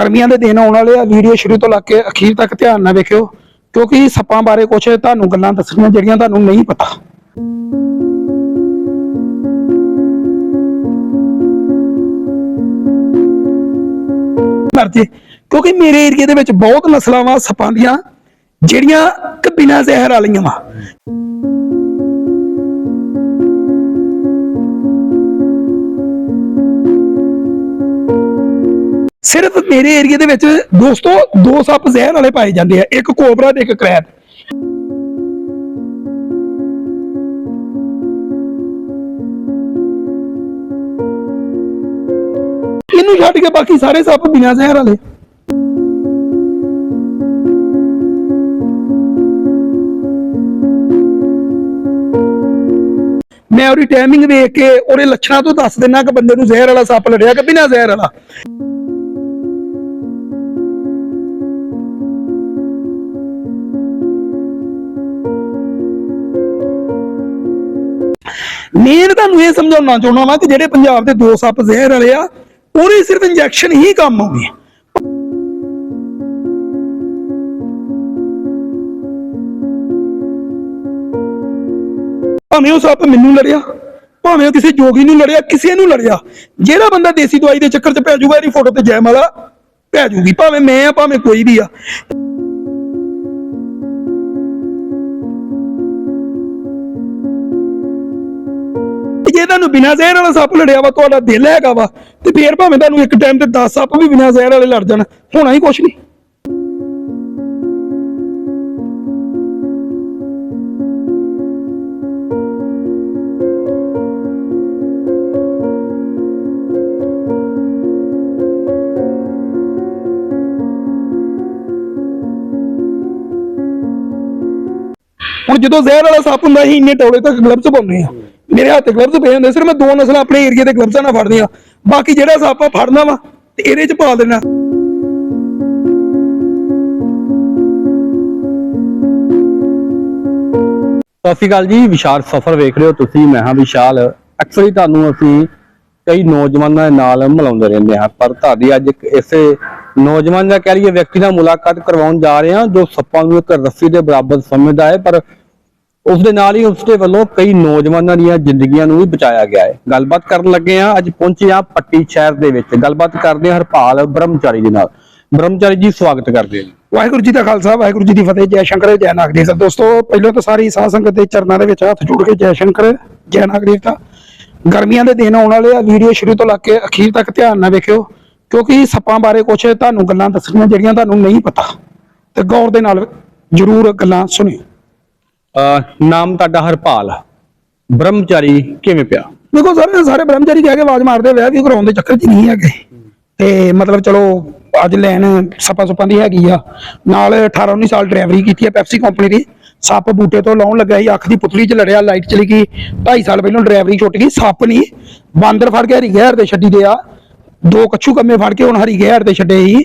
ਗਰਮੀਆਂ ਦੇ ਦਿਨ ਆਉਣ ਵਾਲੇ ਆ ਵੀਡੀਓ ਸ਼ੁਰੂ ਤੋਂ ਲੱਗ ਕੇ ਅਖੀਰ ਤੱਕ ਧਿਆਨ ਨਾਲ ਵੇਖਿਓ, ਕਿਉਂਕਿ ਸੱਪਾਂ ਬਾਰੇ ਕੁਝ ਤੁਹਾਨੂੰ ਗੱਲਾਂ ਦੱਸਣੀਆਂ ਜਿਹੜੀਆਂ ਤੁਹਾਨੂੰ ਨਹੀਂ ਪਤਾ। ਮਰਜ਼ੀ, ਕਿਉਂਕਿ ਮੇਰੇ ਏਰੀਏ ਦੇ ਵਿੱਚ ਬਹੁਤ ਨਸਲਾਂ ਵਾ ਸੱਪਾਂ ਦੀਆਂ, ਜਿਹੜੀਆਂ ਕਿ ਬਿਨਾਂ ਜ਼ਹਿਰ ਵਾਲੀਆਂ ਵਾ। ਸਿਰਫ ਮੇਰੇ ਏਰੀਏ ਦੇ ਵਿੱਚ ਦੋਸਤੋ ਦੋ ਸੱਪ ਜ਼ਹਿਰ ਵਾਲੇ ਪਾਏ ਜਾਂਦੇ ਆ, ਇੱਕ ਕੋਬਰਾ ਤੇ ਇੱਕ ਕਰੈਟ ਇਹਨੂੰ ਛੱਡ ਕੇ ਬਾਕੀ ਸਾਰੇ ਸੱਪ ਬਿਨਾਂ ਜ਼ਹਿਰ ਵਾਲੇ। ਮੈਂ ਉਹਦੀ ਟਾਈਮਿੰਗ ਵੇਖ ਕੇ ਉਹਦੇ ਲੱਛਣਾਂ ਤੋਂ ਦੱਸ ਦਿੰਨਾ ਕਿ ਬੰਦੇ ਨੂੰ ਜ਼ਹਿਰ ਵਾਲਾ ਸੱਪ ਲੜਿਆ ਕਿ ਬਿਨਾਂ ਜ਼ਹਿਰ ਵਾਲਾ। ਤੁਹਾਨੂੰ ਇਹ ਸਮਝਾਉਣਾ ਚਾਹੁੰਦਾ ਵਾਂ ਕਿ ਜਿਹੜੇ ਪੰਜਾਬ ਦੇ ਦੋ ਸੱਪ ਜ਼ਹਿਰ ਵਾਲੇ ਆ, ਉਹਦੇ ਸਿਰਫ ਇੰਜੈਕਸ਼ਨ ਹੀ ਕੰਮ ਆਉਂਦੀ ਆ। ਭਾਵੇਂ ਉਹ ਸੱਪ ਮੈਨੂੰ ਲੜਿਆ, ਭਾਵੇਂ ਉਹ ਕਿਸੇ ਜੋਗੀ ਨੂੰ ਲੜਿਆ, ਕਿਸੇ ਨੂੰ ਲੜਿਆ, ਜਿਹੜਾ ਬੰਦਾ ਦੇਸੀ ਦਵਾਈ ਦੇ ਚੱਕਰ 'ਚ ਪੈ ਜਾਊਗਾ, ਇਹਦੀ ਫੋਟੋ ਤੇ ਜੈ ਜੈਮਾਲਾ ਪੈ ਜਾਊਗੀ, ਭਾਵੇਂ ਮੈਂ ਆ, ਭਾਵੇਂ ਕੋਈ ਵੀ ਆ। ਬਿਨਾਂ ਜ਼ਹਿਰ ਵਾਲਾ ਸੱਪ ਲੜਿਆ ਵਾ, ਤੁਹਾਡਾ ਦਿਲ ਹੈਗਾ ਵਾ, ਤੇ ਫੇਰ ਭਾਵੇਂ ਤੁਹਾਨੂੰ ਇੱਕ ਟਾਈਮ ਤੇ 10 ਸੱਪ ਵੀ ਬਿਨਾਂ ਜ਼ਹਿਰ ਵਾਲੇ ਲੜ ਜਾਣ, ਹੋਣਾ ਹੀ ਕੁਛ ਨਹੀਂ। ਹੁਣ ਜਦੋਂ ਜ਼ਹਿਰ ਵਾਲਾ ਸੱਪ ਹੁੰਦਾ ਸੀ ਇੰਨੇ ਟੌਲੇ ਤੱਕ ਗਲਵਜ਼ ਪਾਉਂਦੇ ਆ ਮੇਰੇ ਹੱਥ ਗਲਵਜ਼ ਪਏ ਹੁੰਦੇ ਸਿਰ ਮੈਂ ਦੋ ਨਸਲਾਂ ਆਪਣੇ ਏਰੀਆ ਦੇ ਗਲਵਜ਼ਾਂ ਨਾਲ ਫੜਦੀਆਂ ਬਾਕੀ ਜਿਹੜਾ ਸੱਪ ਫੜਨਾ ਵਾ, ਤੇ ਇਹਦੇ ਚ ਪਾ ਦੇਣਾ। ਸਤਿ ਸ਼੍ਰੀ ਅਕਾਲ ਜੀ, ਵਿਸ਼ਾਲ ਸਫਰ ਵੇਖ ਰਹੇ ਹੋ ਤੁਸੀਂ, ਮੈਂ ਹਾਂ ਵਿਸ਼ਾਲ। ਅਕਸਰ ਹੀ ਤੁਹਾਨੂੰ ਅਸੀਂ ਕਈ ਨੌਜਵਾਨਾਂ ਦੇ ਨਾਲ ਮਿਲਾਉਂਦੇ ਰਹਿੰਦੇ ਹਾਂ, ਪਰ ਤੁਹਾਡੀ ਅੱਜ ਇੱਕ ਇਸੇ ਨੌਜਵਾਨ ਦਾ ਕਹਿ ਲਈਏ ਵਿਅਕਤੀ ਨਾਲ ਮੁਲਾਕਾਤ ਕਰਵਾਉਣ ਜਾ ਰਹੇ ਹਾਂ, ਜੋ ਸੱਪਾਂ ਨੂੰ ਇੱਕ ਰੱਸੀ ਦੇ ਬਰਾਬਰ ਸਮਝਦਾ ਹੈ, ਪਰ ਉਸ ਦੇ ਨਾਲ ਹੀ ਉਸ ਦੇ ਵੱਲੋਂ ਕਈ ਨੌਜਵਾਨਾਂ ਦੀਆਂ ਜ਼ਿੰਦਗੀਆਂ ਨੂੰ ਵੀ ਬਚਾਇਆ ਗਿਆ ਹੈ। ਗੱਲਬਾਤ ਕਰਨ ਲੱਗੇ ਹਾਂ, ਅੱਜ ਪਹੁੰਚੇ ਹਾਂ ਪੱਟੀ ਸ਼ਹਿਰ ਦੇ ਵਿੱਚ। ਗੱਲਬਾਤ ਕਰਦੇ ਹਾਂ ਹਰਪਾਲ ਬ੍ਰਹਮਚਾਰੀ ਦੇ ਨਾਲ। ਬ੍ਰਹਮਚਾਰੀ ਜੀ, ਸਵਾਗਤ ਕਰਦੇ ਹਾਂ ਵਾਹਿਗੁਰੂ ਜੀ ਦਾ ਖਾਲਸਾ, ਵਾਹਿਗੁਰੂ ਜੀ ਦੀ ਫਤਿਹ, ਜੈ ਸ਼ੰਕਰ, ਜੈ ਨਾਗਰੀ ਸਰ ਦੋਸਤੋ, ਪਹਿਲਾਂ ਤਾਂ ਸਾਰੀ ਸਾਧ ਸੰਗਤ ਦੇ ਚਰਨਾਂ ਦੇ ਵਿੱਚ ਹੱਥ ਜੋੜ ਕੇ ਜੈ ਸ਼ੰਕਰ, ਜੈ ਦੇਵਤਾ ਗਰਮੀਆਂ ਦੇ ਦਿਨ ਆਉਣ ਵਾਲੇ ਆ। ਵੀਡੀਓ ਸ਼ੁਰੂ ਤੋਂ ਲੱਗ ਕੇ ਅਖੀਰ ਤੱਕ ਧਿਆਨ ਨਾਲ ਵੇਖਿਓ, ਕਿਉਂਕਿ ਸੱਪਾਂ ਬਾਰੇ ਕੁਝ ਤੁਹਾਨੂੰ ਗੱਲਾਂ ਦੱਸਣੀਆਂ ਜਿਹੜੀਆਂ ਤੁਹਾਨੂੰ ਨਹੀਂ ਪਤਾ। ਤੇ ਗੌਰ ਦੇ ਨਾਲ ਜ਼ਰੂਰ ਗੱਲਾਂ ਸੁਣਿਓ। ਨਾਮ ਤੁਹਾਡਾ ਹਰਪਾਲ। ਬ੍ਰਹਮਚਾਰੀ ਕਿਵੇਂ ਪਿਆ? ਦੇਖੋ ਸਾਰੇ ਸਾਰੇ ਬ੍ਰਹਮਚਾਰੀ ਕਹਿ ਕੇ ਆਵਾਜ਼ ਮਾਰਦੇ ਵਿਆਹ ਵੀ ਕਰਾਉਣ ਦੇ ਚੱਕਰ 'ਚ ਨਹੀਂ ਹੈਗੇ। ਤੇ ਮਤਲਬ ਚਲੋ, ਅੱਜ ਲੈਣ ਸੱਪਾਂ ਸੁੱਪਾਂ ਦੀ ਹੈਗੀ ਆ। ਨਾਲ 18 19 ਸਾਲ ਡਰਾਈਵਰੀ ਕੀਤੀ ਹੈ ਪੈਪਸੀ ਕੰਪਨੀ ਦੀ। ਸੱਪ ਬੂਟੇ ਤੋਂ ਲਾਉਣ ਲੱਗਾ ਸੀ, ਅੱਖ ਦੀ ਪੁਤਲੀ 'ਚ ਲੜਿਆ, ਲਾਈਟ ਚਲੀ ਗਈ। 2.5 ਸਾਲ ਪਹਿਲਾਂ ਡਰਾਈਵਰੀ ਛੁੱਟ ਗਈ, ਸੱਪ ਨਹੀਂ। ਬਾਂਦਰ ਫੜ ਕੇ ਹਰੀ ਗਹਿਰ ਤੇ ਛੱਡੀ ਦੇ ਆ। ਦੋ ਕੱਛੂ ਕੰਮੇ ਫੜ ਕੇ ਹੁਣ ਹਰੀ ਗਹਿਰ ਤੇ ਛੱਡੇ ਸੀ।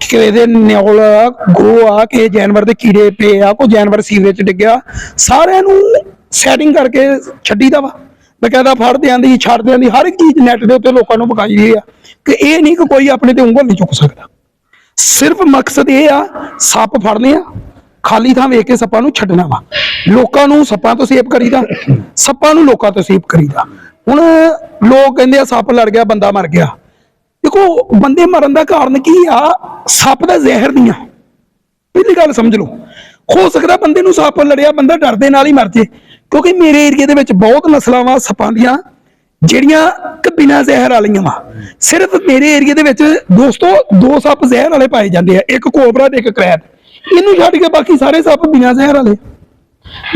ਕਿ ਇਹਦੇ ਨਿਉਲ ਗੋ ਆ ਕਿ ਜਾਨਵਰ ਦੇ ਕੀੜੇ ਪਏ ਆ, ਕੋਈ ਜਾਨਵਰ ਸੀਵਰੇਜ ਚ ਡਿੱਗਿਆ, ਸਾਰਿਆਂ ਨੂੰ ਸੈਟਿੰਗ ਕਰਕੇ ਛੱਡੀ ਦਾ ਵਾ ਬਕਾਇਦਾ ਫੜਦੇ ਆਂਦੀ ਛੱਡਦੇ ਆਂਦੀ ਹਰ ਇੱਕ ਚੀਜ਼ ਨੈਟ ਦੇ ਉੱਤੇ ਲੋਕਾਂ ਨੂੰ ਵਿਖਾਈ ਦੀ ਆ ਕਿ ਇਹ ਨਹੀਂ ਕਿ ਕੋਈ ਆਪਣੇ ਤੇ ਉਂਗਲ ਨਹੀਂ ਚੁੱਕ ਸਕਦਾ। ਸਿਰਫ ਮਕਸਦ ਇਹ ਆ, ਸੱਪ ਫੜਨੇ ਆ, ਖਾਲੀ ਥਾਂ ਵੇਖ ਕੇ ਸੱਪਾਂ ਨੂੰ ਛੱਡਣਾ ਵਾ। ਲੋਕਾਂ ਨੂੰ ਸੱਪਾਂ ਤੋਂ ਸੇਵ ਕਰੀਦਾ, ਸੱਪਾਂ ਨੂੰ ਲੋਕਾਂ ਤੋਂ ਸੇਵ ਕਰੀਦਾ। ਹੁਣ ਲੋਕ ਕਹਿੰਦੇ ਆ, ਸੱਪ ਲੜ ਗਿਆ, ਬੰਦਾ ਮਰ ਗਿਆ। ਦੇਖੋ, ਬੰਦੇ ਮਰਨ ਦਾ ਕਾਰਨ ਕੀ ਆ? ਸੱਪ ਦਾ ਜ਼ਹਿਰ ਦੀਆਂ। ਪਹਿਲੀ ਗੱਲ ਸਮਝ ਲਓ। ਹੋ ਸਕਦਾ ਬੰਦੇ ਨੂੰ ਸੱਪ ਲੜਿਆ, ਬੰਦਾ ਡਰ ਦੇ ਨਾਲ ਹੀ ਮਰ ਜੇ। ਕਿਉਂਕਿ ਮੇਰੇ ਏਰੀਏ ਦੇ ਵਿੱਚ ਬਹੁਤ ਨਸਲਾਂ ਵਾ, ਸੱਪਾਂ ਦੀਆਂ, ਜਿਹੜੀਆਂ ਕਿ ਬਿਨਾਂ ਜ਼ਹਿਰ ਵਾਲੀਆਂ ਵਾ। ਸਿਰਫ ਮੇਰੇ ਏਰੀਏ ਦੇ ਵਿੱਚ ਦੋਸਤੋ, ਦੋ ਸੱਪ ਜ਼ਹਿਰ ਵਾਲੇ ਪਾਏ ਜਾਂਦੇ ਆ। ਇੱਕ ਕੋਬਰਾ ਤੇ ਇੱਕ ਕਰੈਟ। ਇਹਨੂੰ ਛੱਡ ਕੇ ਬਾਕੀ ਸਾਰੇ ਸੱਪ ਬਿਨਾਂ ਜ਼ਹਿਰ ਵਾਲੇ।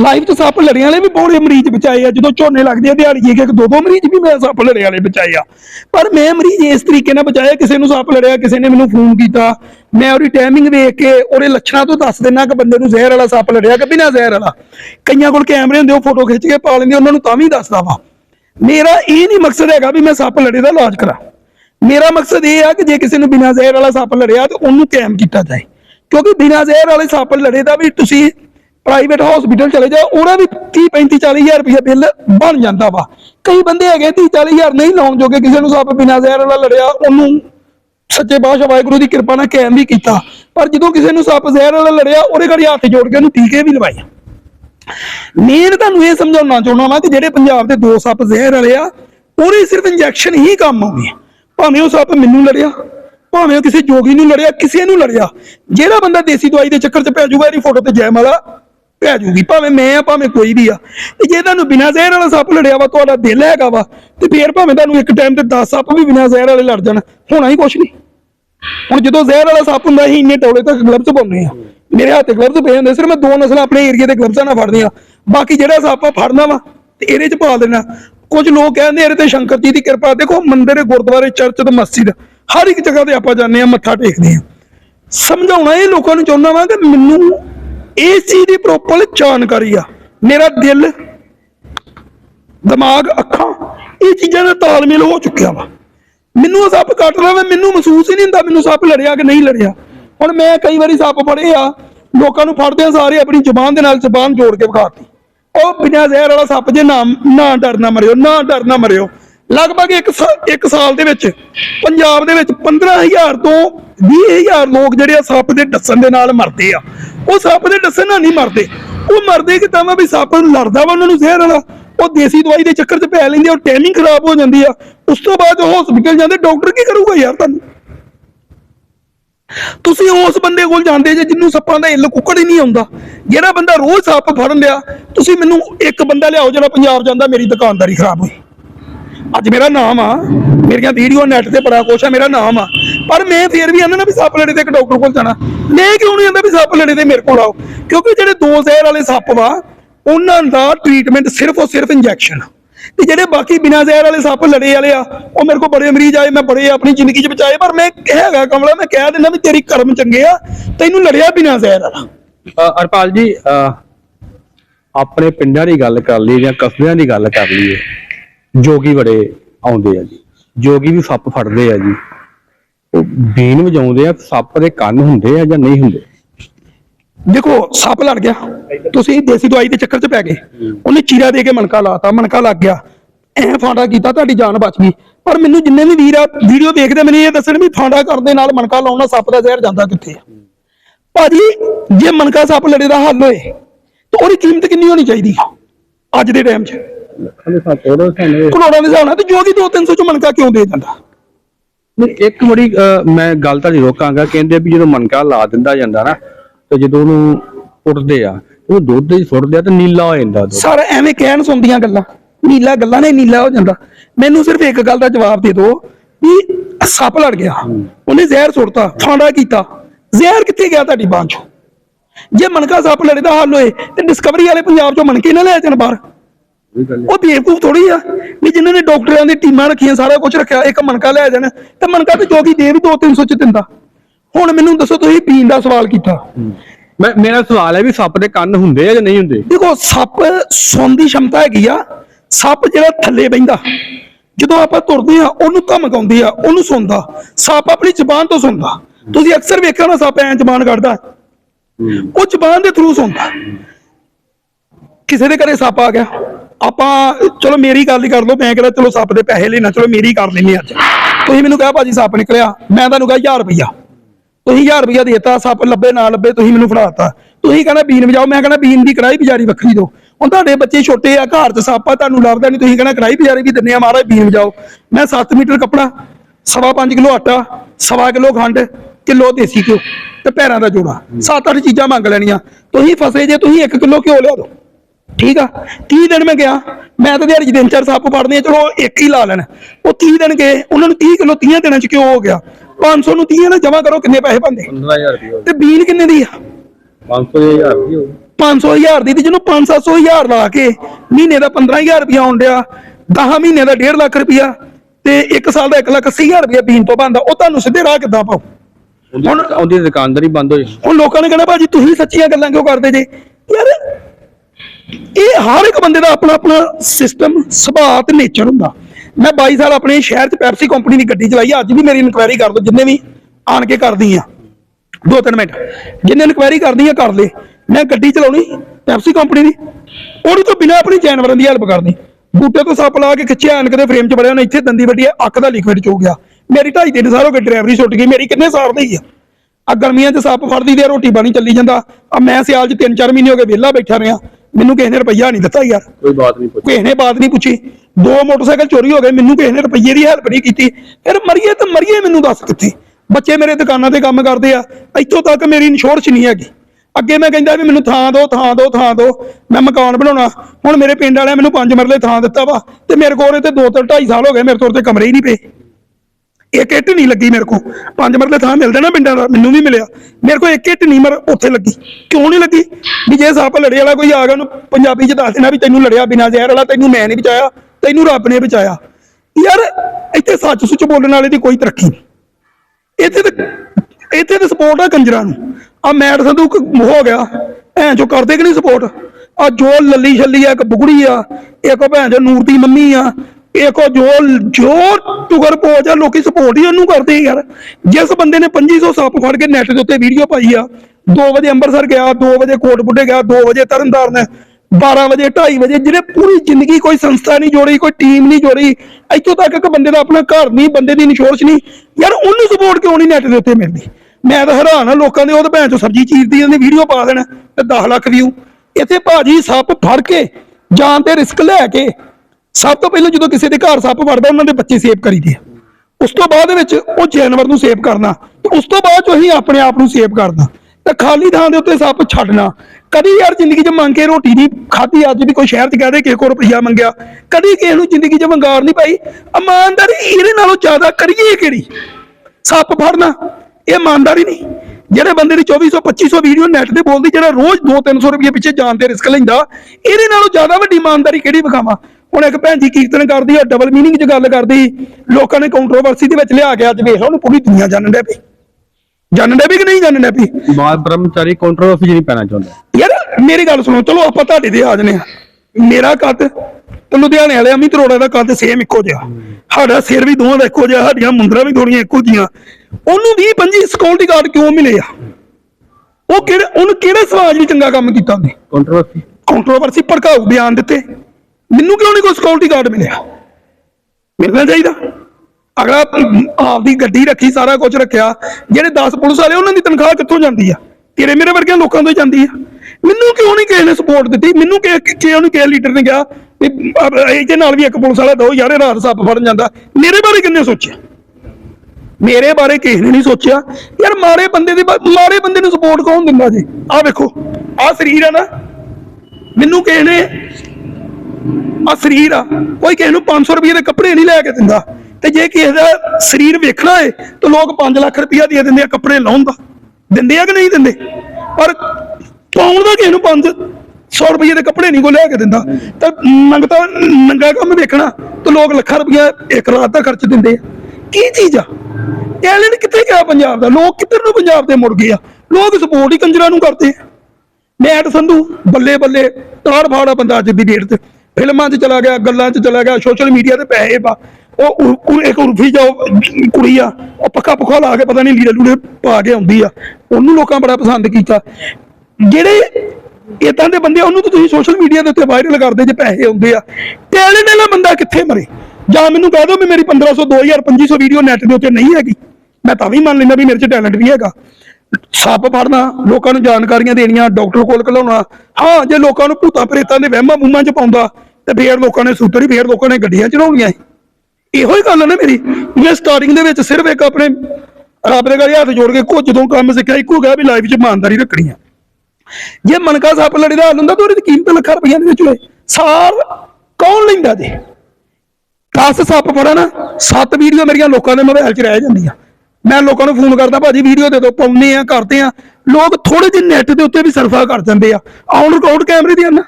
ਲਾਈਫ 'ਚ ਸੱਪ ਲੜਿਆਂ ਵਾਲੇ ਵੀ ਬਹੁਤ ਮਰੀਜ਼ ਬਚਾਏ ਆ, ਜਦੋਂ ਝੋਨੇ ਲੱਗਦੇ ਆ ਦਿਹਾੜੀ ਇੱਕ ਦੋ ਦੋ ਮਰੀਜ਼ ਵੀ ਮੈਂ ਸੱਪ ਲੜਿਆਂ ਵਾਲੇ ਬਚਾਏ ਆ। ਪਰ ਮੈਂ ਮਰੀਜ਼ ਇਸ ਤਰੀਕੇ ਨਾਲ ਬਚਾਇਆ, ਕਿਸੇ ਨੂੰ ਸੱਪ ਲੜਿਆ, ਕਿਸੇ ਨੇ ਮੈਨੂੰ ਫੋਨ ਕੀਤਾ। ਮੈਂ ਉਹਦੀ ਟਾਈਮਿੰਗ ਵੇਖ ਕੇ ਉਹਦੇ ਲੱਛਣਾਂ ਤੋਂ ਦੱਸ ਦਿੰਨਾ ਕਿ ਬੰਦੇ ਨੂੰ ਜ਼ਹਿਰ ਵਾਲਾ ਸੱਪ ਲੜਿਆ ਕਿ ਬਿਨਾਂ ਜ਼ਹਿਰ ਵਾਲਾ। ਕਈਆਂ ਕੋਲ ਕੈਮਰੇ ਹੁੰਦੇ, ਉਹ ਫੋਟੋ ਖਿੱਚ ਕੇ ਪਾ ਲੈਂਦੇ, ਉਹਨਾਂ ਨੂੰ ਤਾਂ ਵੀ ਦੱਸਦਾ ਵਾ। ਮੇਰਾ ਇਹ ਨਹੀਂ ਮਕਸਦ ਹੈਗਾ ਵੀ ਮੈਂ ਸੱਪ ਲੜੇ ਦਾ ਇਲਾਜ ਕਰਾਂ। ਮੇਰਾ ਮਕਸਦ ਇਹ ਆ ਕਿ ਜੇ ਕਿਸੇ ਨੂੰ ਬਿਨਾਂ ਜ਼ਹਿਰ ਵਾਲਾ ਸੱਪ ਲੜਿਆ, ਤੇ ਉਹਨੂੰ ਕੈਮ ਕੀਤਾ ਜਾਏ। ਕਿਉਂਕਿ ਬਿਨਾਂ ਜ਼ਹਿਰ ਵਾਲੇ ਸੱਪ ਲੜੇ ਦਾ ਵੀ ਤੁਸੀਂ ਪ੍ਰਾਈਵੇਟ ਹਸਪੀਟਲ ਚਲੇ ਜਾਓ, ਉਹਦਾ ਵੀ 30 35 40 ਹਜ਼ਾਰ ਰੁਪਏ ਬਿੱਲ ਬਣ ਜਾਂਦਾ ਵਾ। ਕਈ ਬੰਦੇ ਹੈਗੇ 30 40 ਹਜ਼ਾਰ ਨਹੀਂ ਲਾਉਣ ਜੋਗੇ, ਕਿਸੇ ਨੂੰ ਸੱਪ ਬਿਨਾਂ ਜ਼ਹਿਰ ਵਾਲਾ ਲੜਿਆ, ਉਹਨੂੰ ਸੱਚੇ ਬਾਦਸ਼ਾਹ ਵਾਹਿਗੁਰੂ ਦੀ ਕਿਰਪਾ ਨਾਲ ਕਾਇਮ ਵੀ ਕੀਤਾ। ਪਰ ਜਦੋਂ ਕਿਸੇ ਨੂੰ ਸੱਪ ਜ਼ਹਿਰ ਵਾਲਾ ਲੜਿਆ, ਉਹਦੇ ਘੜੀ ਹੱਥ ਜੋੜ ਕੇ ਉਹਨੂੰ ਟੀਕੇ ਵੀ ਲਵਾਏ। ਮੇਨ ਤੁਹਾਨੂੰ ਇਹ ਸਮਝਾਉਣਾ, ਚਾਹੁੰਦਾ ਵਾਂ ਕਿ ਜਿਹੜੇ ਪੰਜਾਬ ਦੇ ਦੋ ਸੱਪ ਜ਼ਹਿਰ ਵਾਲੇ ਆ, ਉਹਦੇ ਸਿਰਫ ਇੰਜੈਕਸ਼ਨ ਹੀ ਕੰਮ ਆਉਂਦੇ ਭਾਵੇਂ ਉਹ ਸੱਪ ਮੈਨੂੰ ਲੜਿਆ, ਭਾਵੇਂ ਉਹ ਕਿਸੇ ਜੋਗੀ ਨੂੰ ਲੜਿਆ, ਕਿਸੇ ਨੂੰ ਲੜਿਆ। ਜਿਹੜਾ ਬੰਦਾ ਦੇਸੀ ਦਵਾਈ ਦੇ ਚੱਕਰ 'ਚ ਪੈ ਜਾਊਗਾ, ਇਹਦੀ ਫੋਟੋ ਤੇ ਜੈ ਜੈਮਾਲਾ ਪੈ ਜਾਊਗੀ ਭਾਵੇਂ ਮੈਂ ਆ, ਭਾਵੇਂ ਕੋਈ ਵੀ ਆ। ਤੇ ਜੇ ਤੁਹਾਨੂੰ ਬਿਨਾਂ ਜ਼ਹਿਰ ਵਾਲਾ ਸੱਪ ਲੜਿਆ ਵਾ, ਤੁਹਾਡਾ ਦਿਲ ਹੈਗਾ ਵਾ, ਤੇ ਫੇਰ ਭਾਵੇਂ ਤੁਹਾਨੂੰ ਇੱਕ ਟਾਈਮ ਤੇ 10 ਸੱਪ ਵੀ ਬਿਨਾਂ ਜ਼ਹਿਰ ਵਾਲੇ ਲੜ ਜਾਣ, ਹੋਣਾ ਹੀ ਕੁਛ ਨਹੀਂ। ਹੁਣ ਜਦੋਂ ਜ਼ਹਿਰ ਵਾਲਾ ਸੱਪ ਹੁੰਦਾ ਸੀ ਇੰਨੇ ਟੌਲੇ ਤੱਕ ਗਲਵਜ਼ ਪਾਉਂਦੇ ਆ ਮੇਰੇ ਹੱਥ ਗਲਵਜ਼ ਪਏ ਹੁੰਦੇ ਸਿਰ ਮੈਂ ਦੋ ਨਸਲਾਂ ਆਪਣੇ ਏਰੀਆ ਦੇ ਗਲਵਜ਼ਾਂ ਨਾਲ ਫੜਦੀ ਆ ਬਾਕੀ ਜਿਹੜਾ ਸੱਪ ਆ, ਫੜਨਾ ਵਾ, ਤੇ ਇਹਦੇ ਚ ਪਾ ਦੇਣਾ। ਕੁਝ ਲੋਕ ਕਹਿੰਦੇ ਇਹਦੇ ਤੇ ਸ਼ੰਕਰ ਜੀ ਦੀ ਕਿਰਪਾ ਦੇਖੋ, ਮੰਦਿਰ, ਗੁਰਦੁਆਰੇ ਚਰਚ ਤੇ ਮਸਜਿਦ, ਹਰ ਇੱਕ ਜਗ੍ਹਾ ਤੇ ਆਪਾਂ ਜਾਂਦੇ ਆ ਮੱਥਾ ਟੇਕਦੇ ਆ ਸਮਝਾਉਣਾ ਇਹ ਲੋਕਾਂ ਨੂੰ ਚਾਹੁੰਦਾ ਵਾਂ ਕਿ ਮੈਨੂੰ ਇਸ ਚੀਜ਼ ਦੀ ਪ੍ਰੋਪਰ ਜਾਣਕਾਰੀ ਆ। ਮੇਰਾ ਦਿਲ, ਦਿਮਾਗ, ਅੱਖਾਂ, ਇਹ ਚੀਜ਼ਾਂ ਦਾ ਤਾਲਮੇਲ ਹੋ ਚੁੱਕਿਆ ਵਾ। ਮੈਨੂੰ ਸੱਪ ਕੱਟ ਰਿਹਾ ਮੈਨੂੰ ਮਹਿਸੂਸ ਹੀ ਨਹੀਂ ਹੁੰਦਾ ਮੈਨੂੰ ਸੱਪ ਲੜਿਆ ਕਿ ਨਹੀਂ ਲੜਿਆ। ਹੁਣ ਮੈਂ ਕਈ ਵਾਰੀ ਸੱਪ ਫੜੇ ਆ, ਲੋਕਾਂ ਨੂੰ ਫੜਦੇ ਆ ਸਾਰੇ ਆਪਣੀ ਜ਼ੁਬਾਨ ਦੇ ਨਾਲ ਜ਼ੁਬਾਨ ਜੋੜ ਕੇ ਵਿਖਾਤੀ। ਉਹ ਬਿਨਾਂ ਜ਼ਹਿਰ ਵਾਲਾ ਸੱਪ ਜੇ ਨਾ ਨਾ ਡਰਨਾ ਮਰਿਓ, ਨਾ ਡਰਨਾ ਮਰਿਓ। ਲਗਭਗ ਇੱਕ ਇੱਕ ਸਾਲ ਦੇ ਵਿੱਚ, ਪੰਜਾਬ ਦੇ ਵਿੱਚ 15000 ਤੋਂ 20000 ਲੋਕ ਜਿਹੜੇ ਆ ਸੱਪ ਦੇ ਡੱਸਣ ਦੇ ਨਾਲ ਮਰਦੇ ਆ। ਉਹ ਸੱਪ ਦੇ ਡੱਸਣ ਨਾਲ ਨਹੀਂ ਮਰਦੇ। ਉਹ ਮਰਦੇ ਕਿ ਤਾਂ ਵੀ ਸੱਪ ਲੜਦਾ ਵਾ, ਉਹਨਾਂ ਨੂੰ ਜ਼ਹਿਰ ਵਾਲਾ। ਉਹ ਦੇਸੀ ਦਵਾਈ ਦੇ ਚੱਕਰ 'ਚ ਪੈ ਲੈਂਦੇ ਆ, ਉਹ ਟਾਈਮਿੰਗ ਖਰਾਬ ਹੋ ਜਾਂਦੀ ਆ। ਉਸ ਤੋਂ ਬਾਅਦ ਉਹ ਹਸਪੀਟਲ ਜਾਂਦੇ, ਡਾਕਟਰ ਕੀ ਕਰੂਗਾ ਯਾਰ ਤੁਹਾਨੂੰ? ਤੁਸੀਂ ਉਸ ਬੰਦੇ ਕੋਲ ਜਾਂਦੇ ਜੇ ਜਿੰਨੂੰ ਸੱਪਾਂ ਦਾ ਇੱਲ ਕੁੱਕੜ ਹੀ ਨਹੀਂ ਆਉਂਦਾ। ਜਿਹੜਾ ਬੰਦਾ ਰੋਜ਼ ਸੱਪ ਫੜਨ ਲਿਆ ਤੁਸੀਂ ਮੈਨੂੰ ਇੱਕ ਬੰਦਾ ਲਿਆਓ ਜਿਹੜਾ ਪੰਜਾਬ ਜਾਂਦਾ, ਮੇਰੀ ਦੁਕਾਨਦਾਰੀ ਖਰਾਬ ਹੋਈ। ਅੱਜ ਮੇਰਾ ਨਾਮ ਆ, ਮੇਰੀਆਂ ਵੀਡੀਓ ਨੈਟ ਤੇ ਬੜਾ ਕੁਛ ਆ, ਮੇਰਾ ਨਾਮ ਆ। ਪਰ ਮੈਂ ਫੇਰ ਵੀ ਆਂਦਾ ਨਾ ਵੀ ਸੱਪ ਲੜੇ ਤੇ ਇੱਕ ਡਾਕਟਰ ਕੋਲ ਜਾਣਾ। ਮੈਂ ਕਿਉਂ ਨਹੀਂ ਆਂਦਾ ਵੀ ਸੱਪ ਲੜੇ ਤੇ ਮੇਰੇ ਕੋਲ ਆਓ? ਕਿਉਂਕਿ ਜਿਹੜੇ ਦੋ ਜ਼ਹਿਰ ਵਾਲੇ ਸੱਪ ਵਾ ਉਹਨਾਂ ਦਾ ਟ੍ਰੀਟਮੈਂਟ ਸਿਰਫ ਔਰ ਸਿਰਫ ਇੰਜੈਕਸ਼ਨ ਤੇ ਜਿਹੜੇ ਬਾਕੀ ਬਿਨਾਂ ਜ਼ਹਿਰ ਵਾਲੇ ਸੱਪ ਲੜੇ ਵਾਲੇ ਆ ਉਹ ਮੇਰੇ ਕੋਲ ਬੜੇ ਮਰੀਜ਼ ਆਏ ਮੈਂ ਬੜੇ ਆਪਣੀ ਜ਼ਿੰਦਗੀ 'ਚ ਬਚਾਏ ਪਰ ਮੈਂ ਹੈਗਾ ਕਮਲਾ ਮੈਂ ਕਹਿ ਦਿੰਦਾ ਵੀ ਤੇਰੀ ਕਰਮ ਚੰਗੇ ਆ ਤੈਨੂੰ ਲੜਿਆ ਬਿਨਾਂ ਜ਼ਹਿਰ ਵਾਲਾ। ਹਰਪਾਲ ਜੀ ਅ, ਆਪਣੇ ਪਿੰਡਾਂ ਦੀ ਗੱਲ ਕਰ ਲਈ ਜਾਂ ਕਸਬਿਆਂ ਦੀ ਗੱਲ ਕਰ ਲਈਏ ਜੋਗੀ ਬੜੇ ਆਉਂਦੇ ਆ ਜੀ। ਜੋਗੀ ਵੀ ਸੱਪ ਫੜਦੇ ਆ ਜੀ। ਬੀਨ ਵਜਾਉਂਦੇ ਆ ਸੱਪ ਦੇ ਕੰਨ ਹੁੰਦੇ ਆ ਜਾਂ ਨਹੀਂ ਹੁੰਦੇ? ਦੇਖੋ ਸੱਪ ਲੜ ਗਿਆ। ਤੁਸੀਂ ਦੇਸੀ ਦਵਾਈ ਦੇ ਚੱਕਰ 'ਚ ਪੈ ਗਏ। ਉਹਨੇ ਚੀਰਾ ਦੇ ਕੇ ਮਣਕਾ ਲਾਤਾ ਮਣਕਾ ਲੱਗ ਗਿਆ। ਐ ਫਾਂਡਾ ਕੀਤਾ ਤੁਹਾਡੀ ਜਾਨ ਬਚ ਗਈ। ਪਰ ਮੈਨੂੰ ਜਿੰਨੇ ਵੀ ਵੀਰ ਆ ਵੀਡੀਓ ਦੇਖਦੇ ਮੈਨੂੰ ਇਹ ਦੱਸਣ ਵੀ ਫਾਂਡਾ ਕਰਨ ਦੇ ਨਾਲ ਮਣਕਾ ਲਾਉਣ ਸੱਪ ਦਾ ਜ਼ਹਿਰ ਜਾਂਦਾ ਕਿੱਥੇ ਆ? ਭਾਜੀ ਜੇ ਮਣਕਾ ਸੱਪ ਲੜੇ ਦਾ ਹੱਲ ਹੋਏ ਤਾਂ ਉਹਦੀ ਕੀਮਤ ਕਿੰਨੀ ਹੋਣੀ ਚਾਹੀਦੀ? ਅੱਜ ਦੇ ਟਾਈਮ 'ਚ। ਕਰੋੜਾਂ ਦੇ ਹਿਸਾਬ ਨਾਲ ਤੇ ਜੋ ਕਿ 2-300 ਚ ਮਣਕਾ ਕਿਉਂ ਦੇ ਜਾਂਦਾ ਨਹੀਂ ਇੱਕ ਬੜੀ ਮੈਂ ਗੱਲ ਤੁਹਾਡੀ ਰੋਕਾਂਗਾ ਕਹਿੰਦੇ ਵੀ ਜਦੋਂ ਮਨਕਾ ਲਾ ਦਿੰਦਾ ਜਾਂਦਾ ਨਾ ਤੇ ਜਦੋਂ ਉਹਨੂੰ ਕੁੱਟਦੇ ਆ ਉਹ ਦੁੱਧ ਹੀ ਸੁੱਟਦੇ ਆ ਤੇ ਨੀਲਾ ਹੋ ਜਾਂਦਾ ਦੁੱਧ। ਸਰ ਐਵੇਂ ਕਹਿਣ ਸੁਣਦੀਆਂ ਗੱਲਾਂ ਨੀਲਾ ਗੱਲਾਂ ਨੇ ਨੀਲਾ ਹੋ ਜਾਂਦਾ। ਮੈਨੂੰ ਸਿਰਫ ਇੱਕ ਗੱਲ ਦਾ ਜਵਾਬ ਦੇ ਦਿਓ ਵੀ ਸੱਪ ਲੜ ਗਿਆ। ਉਹਨੇ ਜ਼ਹਿਰ ਸੁੱਟਤਾ ਫਾਂਡਾ ਕੀਤਾ। ਜ਼ਹਿਰ ਕਿੱਥੇ ਗਿਆ ਤੁਹਾਡੀ ਬਾਂਹ ਚੋਂ? ਜੇ ਮਣਕਾ ਸੱਪ ਲੜੇ ਦਾ ਹੱਲ ਹੋਏ ਤੇ ਡਿਸਕਵਰੀ ਵਾਲੇ ਪੰਜਾਬ ਚੋਂ ਮਣਕੇ ਨਾ ਲੈ ਜਾਣ ਬਾਹਰ। ਉਹ ਬੇਵਕੂਫ ਥੋੜੀ ਆ। ਵੀ ਜਿਨ੍ਹਾਂ ਨੇ ਡਾਕਟਰਾਂ ਦੀ ਟੀਮਾਂ ਰੱਖੀਆਂ ਸਾਰਾ ਕੁਝ ਰੱਖਿਆ ਇੱਕ ਮਣਕਾ ਲੈ ਜਾਣ। ਤੇ ਮਣਕਾ ਤੇ ਜੋਗੀ ਦੇ ਵੀ 2-300 ਚ ਦਿੰਦਾ। ਹੁਣ ਮੈਨੂੰ ਦੱਸੋ ਤੁਸੀਂ ਪੀਣ ਦਾ ਸਵਾਲ ਕੀਤਾ। ਮੈਂ ਮੇਰਾ ਸਵਾਲ ਹੈ ਵੀ ਸੱਪ ਦੇ ਕੰਨ ਹੁੰਦੇ ਆ ਜਾਂ ਨਹੀਂ ਹੁੰਦੇ? ਦੇਖੋ ਸੱਪ ਸੁਣਨ ਦੀ ਸ਼ਮਤਾ ਹੈਗੀ ਆ। ਸੱਪ ਜਿਹੜਾ ਥੱਲੇ ਬੈਂਦਾ ਜਦੋਂ ਆਪਾਂ ਤੁਰਦੇ ਆ ਉਹਨੂੰ ਧਮਕਾਉਂਦੇ ਆ ਉਹਨੂੰ ਸੁਣਦਾ ਸੱਪ ਆਪਣੀ ਜ਼ਬਾਨ ਤੋਂ ਸੁਣਦਾ ਤੁਸੀਂ ਅਕਸਰ ਵੇਖਿਆ ਨਾ ਸੱਪ ਐਂ ਜ਼ਬਾਨ ਕੱਢਦਾ। ਉਹ ਜ਼ਬਾਨ ਦੇ ਥਰੂ ਸੁਣਦਾ ਕਿਸੇ ਦੇ ਘਰੇ ਸੱਪ ਆ ਗਿਆ। ਆਪਾਂ, ਚਲੋ ਮੇਰੀ ਗੱਲ ਹੀ ਕਰ ਲਓ, ਮੈਂ ਕਿਹਾ ਚਲੋ ਸੱਪ ਦੇ ਪੈਸੇ ਲੈਣਾ, ਚਲੋ ਮੇਰੀ ਕਰ ਲੈਨੇ ਅੱਜ। ਤੁਸੀਂ ਮੈਨੂੰ ਕਿਹਾ ਭਾਜੀ ਸੱਪ ਨਿਕਲਿਆ, ਮੈਂ ਤੁਹਾਨੂੰ ਕਿਹਾ 1000 ਰੁਪਈਆ। ਤੁਸੀਂ 1000 ਰੁਪਇਆ ਦੇਤਾ, ਸੱਪ ਲੱਭੇ, ਨਾ ਲੱਭੇ, ਤੁਸੀਂ ਮੈਨੂੰ ਫੜਾਤਾ ਤੁਸੀਂ ਕਹਿੰਦਾ ਬੀਨ ਵਜਾਓ, ਮੈਂ ਕਹਿੰਦਾ ਬੀਨ ਦੀ ਕੜਾਈ ਬਿਜਾਰੀ ਵੱਖਰੀ ਦੋ ਹੁਣ ਤੁਹਾਡੇ ਬੱਚੇ ਛੋਟੇ ਆ, ਘਰ 'ਚ ਸੱਪ ਆ, ਤੁਹਾਨੂੰ ਲੱਭਦਾ ਨਹੀਂ, ਤੁਸੀਂ ਕਹਿੰਦਾ ਕੜਾਈ ਬਿਜਾਰੀ ਵੀ ਦਿੰਨੇ ਆ ਮਹਾਰਾਜ, ਬੀਨ ਵਜਾਓ। ਮੈਂ 7 ਮੀਟਰ ਕੱਪੜਾ, ਸਵਾ 5 ਕਿਲੋ ਆਟਾ, ਸਵਾ ਕਿਲੋ ਖੰਡ, ਕਿਲੋ ਦੇਸੀ ਘਿਓ ਤੇ ਪੈਰਾਂ ਦਾ ਜੋੜਾ। ਸੱਤ ਅੱਠ ਚੀਜ਼ਾਂ ਮੰਗ ਲੈਣੀਆਂ। ਤੁਸੀਂ ਫਸੇ ਜੇ, ਤੁਸੀਂ 1 ਕਿਲੋ ਘਿਓ ਲਿਆ ਦਿਓ। ਠੀਕ ਆ? 30 ਦਿਨ ਮੈਂ ਗਿਆ। ਮੈਂ ਤਾਂ ਦਿਹਾੜੀ ਦਿਨ ਚਾਰ ਸੱਪ ਫੜਨੇ ਆ ਚਲੋ ਇੱਕ ਹੀ ਲਾ ਲੈਣ। ਉਹ 30 ਦਿਨ ਗਏ ਉਹਨਾਂ ਨੂੰ 30 ਕਿਲੋ 30 ਦਿਨਾਂ 'ਚ ਕਿਉਂ ਹੋ ਗਿਆ? 500 ਨੂੰ 30 ਨਾਲ ਜਮਾ ਕਰੋ ਕਿੰਨੇ ਪੈਸੇ ਬਣਦੇ। 15000 ਰੁਪਏ ਤੇ ਬੀਨ ਕਿੰਨੇ ਦੀ ਆ? 500000 ਰੁਪਏ 500 ਹਜ਼ਾਰ ਦੀ ਤੇ ਜਿਹਨੂੰ 5-700 ਹਜ਼ਾਰ ਲਾ ਕੇ ਮਹੀਨੇ ਦਾ 15000 ਰੁਪਇਆ ਆਉਣ ਡਿਆ 10 ਮਹੀਨੇ ਦਾ 1.5 ਲੱਖ ਰੁਪਇਆ ਤੇ 1 ਸਾਲ ਦਾ 1 ਲੱਖ 80 ਹਜ਼ਾਰ ਰੁਪਇਆ ਬੀਨ ਤੋਂ ਬਣਦਾ ਉਹ ਤੁਹਾਨੂੰ ਸਿੱਧੇ ਰਾਹ ਕਿੱਦਾਂ ਪਾਉ ਹੁਣ ਉਹਦੀ ਦੁਕਾਨਦਾਰੀ ਬੰਦ ਹੋ ਜਾਏ ਹੁਣ ਲੋਕਾਂ ਨੇ ਕਹਿਣਾ ਭਾਜੀ ਤੁਸੀਂ ਸੱਚੀਆਂ ਗੱਲਾਂ ਕਿਉਂ ਕਰਦੇ ਜੇ? ਯਾਰ ਇਹ ਹਰ ਇੱਕ ਬੰਦੇ ਦਾ ਆਪਣਾ ਆਪਣਾ ਸਿਸਟਮ ਸੁਭਾਅ ਤੇ ਨੇਚਰ ਹੁੰਦਾ। ਮੈਂ 22 ਸਾਲ ਆਪਣੇ ਸ਼ਹਿਰ 'ਚ ਪੈਪਸੀ ਕੰਪਨੀ ਦੀ ਗੱਡੀ ਚਲਾਈ ਅੱਜ ਵੀ ਮੇਰੀ ਇਨਕੁਆਇਰੀ ਕਰ ਲਓ ਜਿੰਨੇ ਵੀ ਆਣ ਕੇ ਕਰਦੀ ਆ। ਦੋ ਤਿੰਨ ਮਿੰਟ। ਜਿੰਨੇ ਇਨਕੁਆਇਰੀ ਕਰਦੀ ਆ ਕਰ ਲੈ। ਮੈਂ ਗੱਡੀ ਚਲਾਉਣੀ ਪੈਪਸੀ ਕੰਪਨੀ ਦੀ। ਉਹਦੇ ਤੋਂ ਬਿਨਾਂ ਆਪਣੀ ਜਾਨਵਰਾਂ ਦੀ ਹੈਲਪ ਕਰਨੀ। ਬੂਟੇ ਤੋਂ ਸੱਪ ਲਾ ਕੇ ਖਿੱਚਿਆ ਐਨਕ ਦੇ ਫਰੇਮ 'ਚ ਬੜਿਆ ਉਹਨੇ ਇੱਥੇ ਦੰਦੀ ਵੱਡੀ ਆ, ਅੱਖ ਦਾ ਲਿਕਵਿਡ ਚੋ ਗਿਆ। ਮੇਰੀ ਢਾਈ ਤਿੰਨ ਸਾਲ ਹੋ ਗਏ ਡਰਾਈਵਰੀ ਛੁੱਟ ਗਈ ਮੇਰੀ ਕਿੰਨੇ ਸਾਲ ਦੀ ਆ? ਆ ਗਰਮੀਆਂ 'ਚ ਸੱਪ ਫੜਦੀ ਤੇ ਰੋਟੀ ਪਾਣੀ ਚੱਲੀ ਜਾਂਦਾ। ਆ ਮੈਂ ਸਿਆਲ 'ਚ 3-4 ਮਹੀਨੇ ਹੋ ਗਏ ਵਿਹਲਾ ਬੈਠਾ ਰਿਹਾ। ਮੈਨੂੰ ਕਿਸੇ ਨੇ ਰੁਪਈਆ ਨਹੀਂ ਦਿੱਤਾ ਯਾਰ। ਕੋਈ ਬਾਤ ਨਹੀਂ ਪੁੱਛੀ। ਕਿਸੇ ਨੇ ਬਾਤ ਨਹੀਂ ਪੁੱਛੀ। ਦੋ ਮੋਟਰਸਾਈਕਲ ਚੋਰੀ ਹੋ ਗਏ ਮੈਨੂੰ ਕਿਸੇ ਨੇ ਰੁਪਈਏ ਦੀ ਹੈਲਪ ਨਹੀਂ ਕੀਤੀ। ਫਿਰ ਮਰੀਏ ਤਾਂ ਮਰੀਏ ਮੈਨੂੰ ਦੱਸ ਕਿੱਥੇ। ਬੱਚੇ ਮੇਰੇ ਦੁਕਾਨਾਂ ਤੇ ਕੰਮ ਕਰਦੇ ਆ ਇੱਥੋਂ ਤੱਕ ਮੇਰੀ ਇੰਸ਼ੋਰੈਂਸ ਨਹੀਂ ਹੈਗੀ। ਅੱਗੇ ਮੈਂ ਕਹਿੰਦਾ ਵੀ ਮੈਨੂੰ ਥਾਂ ਦਿਓ ਥਾਂ ਦਿਓ ਥਾਂ ਦਿਓ। ਮੈਂ ਮਕਾਨ ਬਣਾਉਣਾ ਹੁਣ ਮੇਰੇ ਪਿੰਡ ਵਾਲਿਆਂ ਮੈਨੂੰ ਪੰਜ ਮਰਲੇ ਥਾਂ ਦਿੱਤਾ ਵਾ ਤੇ ਮੇਰੇ ਕੋਲ ਉਹਦੇ ਤੇ ਦੋ ਤੋਂ ਢਾਈ ਸਾਲ ਹੋ ਗਏ ਮੇਰੇ ਤੋਂ ਤੇ ਕਮਰੇ ਹੀ ਨਹੀਂ ਪਏ। ਇੱਕ ਇੱਟ ਨਹੀਂ ਲੱਗੀ ਮੇਰੇ ਕੋਲ। ਪੰਜ ਮਰਲੇ ਥਾਂ ਮਿਲਦਾ ਨਾ ਪਿੰਡਾਂ ਦਾ, ਮੈਨੂੰ ਵੀ ਮਿਲਿਆ। ਮੇਰੇ ਕੋਲ ਇੱਕ ਇੱਟ ਨਹੀਂ, ਮਰ ਉੱਥੇ ਲੱਗੀ। ਕਿਉਂ ਨਹੀਂ ਲੱਗੀ? ਵੀ ਜੇ ਸੱਪ ਲੜੇ ਵਾਲਾ ਕੋਈ ਆ ਗਿਆ, ਉਹਨੂੰ ਪੰਜਾਬੀ ਚ ਦੱਸ ਦੇਣਾ ਵੀ ਤੈਨੂੰ ਲੜਿਆ ਬਿਨਾਂ ਜ਼ਹਿਰ ਵਾਲਾ, ਤੈਨੂੰ ਮੈਂ ਨਹੀਂ ਬਚਾਇਆ, ਤੈਨੂੰ ਰੱਬ ਨੇ ਬਚਾਇਆ। ਯਾਰ, ਇੱਥੇ ਸੱਚ ਸੁੱਚ ਬੋਲਣ ਵਾਲੇ ਦੀ ਕੋਈ ਤਰੱਕੀ ਨਹੀਂ। ਇੱਥੇ ਤੇ ਇੱਥੇ ਤੇ ਸਪੋਰਟ ਆ ਕੰਜਰਾਂ ਨੂੰ। ਆ ਮੈਟ ਸੰਧੂ ਕ- ਹੋ ਗਿਆ। ਭੈਣ ਜੋ ਕਰਦੇ ਕਿ ਨਹੀਂ ਸਪੋਰਟ ਆ ਜੋ ਲੱਲੀ ਛੱਲੀ ਆ, ਇੱਕ ਬੁਗੜੀ ਆ, ਇੱਕ ਭੈਣ ਜੋ ਨੂਰ ਦੀ ਮੰਮੀ ਆ ਦੇਖੋ ਜੋ ਜੋ ਟੁਗਰ ਪੋਜ ਆ, ਲੋਕੀ ਸਪੋਰਟ ਹੀ ਉਹਨੂੰ ਕਰਦੇ ਯਾਰ। ਜਿਸ ਬੰਦੇ ਨੇ 2500 ਸੱਪ ਫੜ ਕੇ ਨੈਟ ਦੇ ਉੱਤੇ ਵੀਡੀਓ ਪਾਈ ਆ 2 ਵਜੇ ਅੰਮ੍ਰਿਤਸਰ ਗਿਆ 2 ਵਜੇ ਕੋਟ ਗਿਆ 2 ਵਜੇ ਤਰਨਤਾਰਨ 12 ਵਜੇ 2:30 ਵਜੇ, ਜਿਹਨੇ ਪੂਰੀ ਜ਼ਿੰਦਗੀ ਕੋਈ ਸੰਸਥਾ ਨਹੀਂ ਜੋੜੀ, ਕੋਈ ਟੀਮ ਨਹੀਂ ਜੋੜੀ, ਇੱਥੋਂ ਤੱਕ ਕਿ ਬੰਦੇ ਦਾ ਆਪਣਾ ਘਰ ਨਹੀਂ, ਬੰਦੇ ਦੀ ਇੰਸ਼ੋਰੈਂਸ ਨਹੀਂ, ਯਾਰ ਉਹਨੂੰ ਸਪੋਰਟ ਕਿਉਂ ਨਹੀਂ ਨੈਟ ਦੇ ਉੱਤੇ ਮਿਲਦੀ? ਮੈਂ ਤਾਂ ਹੈਰਾਨ ਆ ਲੋਕਾਂ ਦੇ, ਉਹ ਤਾਂ ਭੈਣ ਚੋਂ ਸਬਜ਼ੀ ਚੀਰਦੀ ਉਹਨੇ ਵੀਡੀਓ ਪਾ ਦੇਣਾ, ਤੇ 10 ਲੱਖ ਵਿਊ ਇੱਥੇ ਭਾਜੀ ਸੱਪ ਫੜ ਕੇ ਜਾਨ ਤੇ ਰਿਸਕ ਲੈ ਕੇ ਸਭ ਤੋਂ ਪਹਿਲਾਂ ਜਦੋਂ ਕਿਸੇ ਦੇ ਘਰ ਸੱਪ ਵੜਦਾ, ਉਹਨਾਂ ਦੇ ਬੱਚੇ ਸੇਵ ਕਰੀਦੇ ਆ। ਉਸ ਤੋਂ ਬਾਅਦ ਵਿੱਚ ਉਹ ਜਾਨਵਰ ਨੂੰ ਸੇਵ ਕਰਨਾ ਤੇ ਉਸ ਤੋਂ ਬਾਅਦ ਚ ਅਸੀਂ ਆਪਣੇ ਆਪ ਨੂੰ ਸੇਵ ਕਰਨਾ। ਤੇ ਖਾਲੀ ਥਾਂ ਦੇ ਉੱਤੇ ਸੱਪ ਛੱਡਣਾ। ਕਦੀ ਯਾਰ ਜ਼ਿੰਦਗੀ 'ਚ ਮੰਗ ਕੇ ਰੋਟੀ ਨਹੀਂ ਖਾਧੀ, ਅੱਜ ਵੀ ਕੋਈ ਸ਼ਹਿਰ 'ਚ ਕਹਦੇ ਕਿਸੇ ਕੋਲ ਰੁਪਈਆ ਮੰਗਿਆ। ਕਦੀ ਕਿਸੇ ਨੂੰ ਜ਼ਿੰਦਗੀ 'ਚ ਵੰਗਾਰ ਨਹੀਂ ਪਾਈ। ਇਮਾਨਦਾਰੀ ਇਹਦੇ ਨਾਲੋਂ ਜ਼ਿਆਦਾ ਕਰੀਏ ਕਿਹੜੀ? ਸੱਪ ਫੜਨਾ, ਇਹ ਇਮਾਨਦਾਰੀ ਨਹੀਂ। ਜਿਹੜੇ ਬੰਦੇ ਦੀ 2400 2500 ਵੀਡੀਓ ਨੈਟ ਤੇ ਬੋਲਦੀ, ਜਿਹੜਾ ਰੋਜ਼ 2-300 ਰੁਪਏ ਪਿੱਛੇ ਜਾਣ ਤੇ ਰਿਸਕ ਲੈਂਦਾ, ਇਹਦੇ ਨਾਲੋਂ ਜ਼ਿਆਦਾ ਵੱਡੀ ਇਮਾਨਦਾਰੀ ਕਿਹੜੀ ਵਿਖਾਵਾਂ? ਹੁਣ ਇੱਕ ਭੈਣ ਜੀ ਕੀਰਤਨ ਕਰਦੀ ਆ ਡਬਲ ਮੀਨਿੰਗ 'ਚ ਗੱਲ ਕਰਦੀ। ਲੋਕਾਂ ਨੇ ਕੰਟਰੋਵਰਸੀ ਦੇ ਵਿੱਚ ਲਿਆ ਕੇ ਅੱਜ ਵੇਖ ਲਓ ਉਹਨੂੰ ਪੂਰੀ ਦੁਨੀਆ ਜਾਣਨ ਡਿਆ ਪਈ ਜਾਣਨ ਡਿਆ ਵੀ ਕਿ ਨਹੀਂ ਜਾਣਨ ਡਿਆ ਪਈ ਬਾਤ ਬ੍ਰਹਮਚਾਰੀ ਕੰਟਰੋਵਰਸੀ ਨਹੀਂ ਪੈਣਾ ਚਾਹੁੰਦਾ। ਯਾਰ ਮੇਰੀ ਗੱਲ ਸੁਣੋ ਚਲੋ ਆਪਾਂ ਤੁਹਾਡੇ ਦੇ ਆ ਜਨੇ ਆ। ਮੇਰਾ ਕੱਦ ਤੇ ਲੁਧਿਆਣੇ ਵਾਲੇ ਅਮਿਤ ਅਰੋੜਾ ਦਾ ਕੱਦ ਸੇਮ ਇੱਕੋ ਜਿਹਾ। ਸਾਡਾ ਸਿਰ ਵੀ ਦੋਵਾਂ ਦਾ ਇੱਕੋ ਜਿਹਾ ਸਾਡੀਆਂ ਮੁੰਦਰਾਂ ਵੀ ਥੋੜੀਆਂ ਇੱਕੋ ਜੀਆਂ ਉਹਨੂੰ 20 25 ਸਿਕਿਉਰਿਟੀ ਗਾਰਡ ਕਿਉਂ ਮਿਲੇ ਆ? ਉਹ ਕਿਹੜੇ ਉਹਨੂੰ ਕਿਹੜੇ ਸਮਾਜ ਲਈ ਚੰਗਾ ਕੰਮ ਕੀਤਾ ਉਹਨੇ? ਕੰਟਰੋਵਰਸੀ ਕੰਟਰੋਵਰਸੀ ਭੜਕਾਊ ਬਿਆਨ ਦਿੱਤੇ। ਮੈਨੂੰ ਕਿਉਂ ਨਹੀਂ ਕੋਈ ਸਿਕਿਉਰਿਟੀ ਗਾਰਡ ਮਿਲਿਆ? ਮਿਲਣਾ ਚਾਹੀਦਾ। ਅਗਲਾ ਆਪਦੀ ਗੱਡੀ ਰੱਖੀ, ਸਾਰਾ ਕੁਝ ਰੱਖਿਆ। ਜਿਹੜੇ 10 ਪੁਲਿਸ ਵਾਲੇ, ਉਹਨਾਂ ਦੀ ਤਨਖਾਹ ਕਿੱਥੋਂ ਜਾਂਦੀ ਆ? ਤੇਰੇ ਮੇਰੇ ਵਰਗਿਆਂ ਲੋਕਾਂ ਤੋਂ ਜਾਂਦੀ ਆ। ਮੈਨੂੰ ਕਿਉਂ ਨਹੀਂ ਕਿਸੇ ਨੇ ਸਪੋਰਟ ਦਿੱਤੀ? ਮੈਨੂੰ ਕਿ ਕਿਉਂ ਨਹੀਂ ਕਿਸੇ ਲੀਡਰ ਨੇ ਕਿਹਾ ਇਹਦੇ ਨਾਲ ਵੀ ਇੱਕ ਪੁਲਿਸ ਵਾਲਾ ਦੋ ਯਾਰ, ਇਹ ਰਾਤ ਸੱਪ ਫੜਨ ਜਾਂਦਾ। ਮੇਰੇ ਬਾਰੇ ਕਿੰਨੇ ਸੋਚਿਆ? ਮੇਰੇ ਬਾਰੇ ਕਿਸੇ ਨੇ ਨਹੀਂ ਸੋਚਿਆ। ਯਾਰ ਮਾਰੇ ਬੰਦੇ ਦੀ ਬ- ਮਾਰੇ ਬੰਦੇ ਨੂੰ ਸਪੋਰਟ ਕੌਣ ਦਿੰਦਾ ਜੀ? ਆਹ ਵੇਖੋ, ਆਹ ਸਰੀਰ ਆ ਨਾ। ਮੈਨੂੰ ਕਿਸੇ ਨੇ ਆ ਸਰੀਰ ਆ। ਕੋਈ ਕਿਸੇ ਨੂੰ 500 ਰੁਪਏ ਦੇ ਕੱਪੜੇ ਨਹੀਂ ਲੈ ਕੇ ਦਿੰਦਾ। ਤੇ ਜੇ ਕਿਸੇ ਦਾ ਸਰੀਰ ਵੇਖਣਾ ਏ, ਤਾਂ ਲੋਕ 5 ਲੱਖ ਰੁਪਇਆ ਦੇ ਦਿੰਦੇ ਆ ਕੱਪੜੇ ਲਾਉਣ ਦਾ। ਦਿੰਦੇ ਆ ਕਿ ਨਹੀਂ ਦਿੰਦੇ? ਪਰ ਪਾਉਣ ਦਾ ਕਿਸੇ ਨੂੰ 500 ਰੁਪਏ ਦੇ ਕੱਪੜੇ ਨਹੀਂ ਕੋ ਲੈ ਕੇ ਦਿੰਦਾ। ਤਾਂ ਮੰਗਤਾ ਨੰਗਾ ਕੰਮ ਵੇਖਣਾ, ਤਾਂ ਲੋਕ ਲੱਖਾਂ ਰੁਪਇਆ ਇੱਕ ਰਾਤ ਦਾ ਖਰਚ ਦਿੰਦੇ ਆ। ਕੀ ਚੀਜ਼ ਆ? ਟੈਲੈਂਟ ਕਿੱਥੇ ਗਿਆ ਪੰਜਾਬ ਦਾ? ਲੋਕ ਕਿੱਧਰ ਨੂੰ ਪੰਜਾਬ ਦੇ ਮੁੜ ਗਏ ਆ? ਲੋਕ ਸਪੋਰਟ ਹੀ ਕੰਜਰਾਂ ਨੂੰ ਕਰਦੇ ਆ। ਮੈਟ ਸੰਧੂ ਬੱਲੇ ਬੱਲੇ ਤਾੜ ਫਾੜਾ ਬੰਦਾ ਅੱਜ ਦੀ ਡੇਟ ਤੇ। ਫਿਲਮਾਂ 'ਚ ਚਲਾ ਗਿਆ, ਗੱਲਾਂ 'ਚ ਚਲਾ ਗਿਆ ਸੋਸ਼ਲ ਮੀਡੀਆ ਤੇ ਪੈਸੇ ਪਾ, ਉਹ ਉਰ- ਇੱਕ ਉਰਫੀ ਜੋ ਕੁੜੀ ਆ, ਉਹ ਪੱਕਾ ਪੱਖਾ ਲਾ ਕੇ ਪਤਾ ਨਹੀਂ ਲੀੜੇ ਲੂੜੇ ਪਾ ਕੇ ਆਉਂਦੀ ਆ। ਉਹਨੂੰ ਲੋਕਾਂ ਬੜਾ ਪਸੰਦ ਕੀਤਾ। ਜਿਹੜੇ ਇਦਾਂ ਦੇ ਬੰਦੇ ਉਹਨੂੰ ਤਾਂ ਤੁਸੀਂ ਸੋਸ਼ਲ ਮੀਡੀਆ ਦੇ ਉੱਤੇ ਵਾਇਰਲ ਕਰਦੇ ਜੇ ਪੈਸੇ ਆਉਂਦੇ ਆ। ਟੈਲੈਂਟ ਵਾਲਾ ਬੰਦਾ ਕਿੱਥੇ ਮਰੇ? ਜਾਂ ਮੈਨੂੰ ਕਹਿ ਦਿਓ ਵੀ ਮੇਰੀ 1500 2000 2500 ਵੀਡੀਓ ਨੈਟ ਦੇ ਉੱਤੇ ਨਹੀਂ ਹੈਗੀ। ਮੈਂ ਤਾਂ ਵੀ ਮੰਨ ਲੈਂਦਾ ਵੀ ਮੇਰੇ 'ਚ ਟੈਲੈਂਟ ਵੀ ਹੈਗਾ। ਸੱਪ ਫੜਨਾ, ਲੋਕਾਂ ਨੂੰ ਜਾਣਕਾਰੀਆਂ ਦੇਣੀਆਂ, ਡਾਕਟਰ ਕੋਲ ਘਲਾਉਣਾ। ਹਾਂ, ਜੇ ਲੋਕਾਂ ਨੂੰ ਭੂਤਾਂ ਪ੍ਰੇਤਾਂ ਦੇ ਵਹਿਮਾਂ ਮੂੰਹਾਂ 'ਚ ਪਾਉਂਦਾ ਤੇ ਫੇਰ ਲੋਕਾਂ ਨੇ ਸੂਤਰੀ ਫੇਰ ਲੋਕਾਂ ਨੇ ਗੱਡੀਆਂ ਚੜਾਉਣੀਆਂ ਇਹੋ ਹੀ ਗੱਲ ਹੈ ਨਾ ਮੇਰੀ, ਮੈਂ ਸਟਾਰਟਿੰਗ ਦੇ ਵਿੱਚ ਸਿਰਫ ਇੱਕ ਆਪਣੇ ਰੱਬ ਦੇ ਘਰੇ ਹੱਥ ਜੋੜ ਕੇ ਕੁਝ ਜਦੋਂ ਕੰਮ ਸਿੱਖਿਆ, ਇੱਕੋ ਗਿਆ ਵੀ ਲਾਈਫ 'ਚ ਇਮਾਨਦਾਰੀ ਰੱਖਣੀ ਆ। ਜੇ ਮਨਕਾ ਸੱਪ ਲੜੀ ਦਾ ਹੱਲ ਹੁੰਦਾ ਤਾਂ ਉਹਦੀ ਕੀਮਤ ਲੱਖਾਂ ਰੁਪਈਆ ਦੇ ਵਿੱਚ ਹੋਏ ਸਾਰ ਕੌਣ ਲੈਂਦਾ ਜੇ? 10 ਸੱਪ ਫੜਾ ਨਾ 7 ਵੀਡੀਓ ਮੇਰੀਆਂ ਲੋਕਾਂ ਦੇ ਮੋਬਾਈਲ 'ਚ ਰਹਿ ਜਾਂਦੀਆਂ। ਮੈਂ ਲੋਕਾਂ ਨੂੰ ਫੋਨ ਕਰਦਾ, ਭਾਜੀ, ਵੀਡੀਓ ਦੇ ਦਿਓ, ਪਾਉਂਦੇ ਆ, ਕਰਦੇ ਆ। ਲੋਕ ਥੋੜੇ ਜਿਹੇ ਨੈਟ ਦੇ ਉੱਤੇ ਵੀ ਸਰਫਾ ਕਰ ਜਾਂਦੇ ਆ। ਆਨ ਰਿਕਾਰਡ ਕੈਮਰੇ ਦੀਆਂ ਨਾ।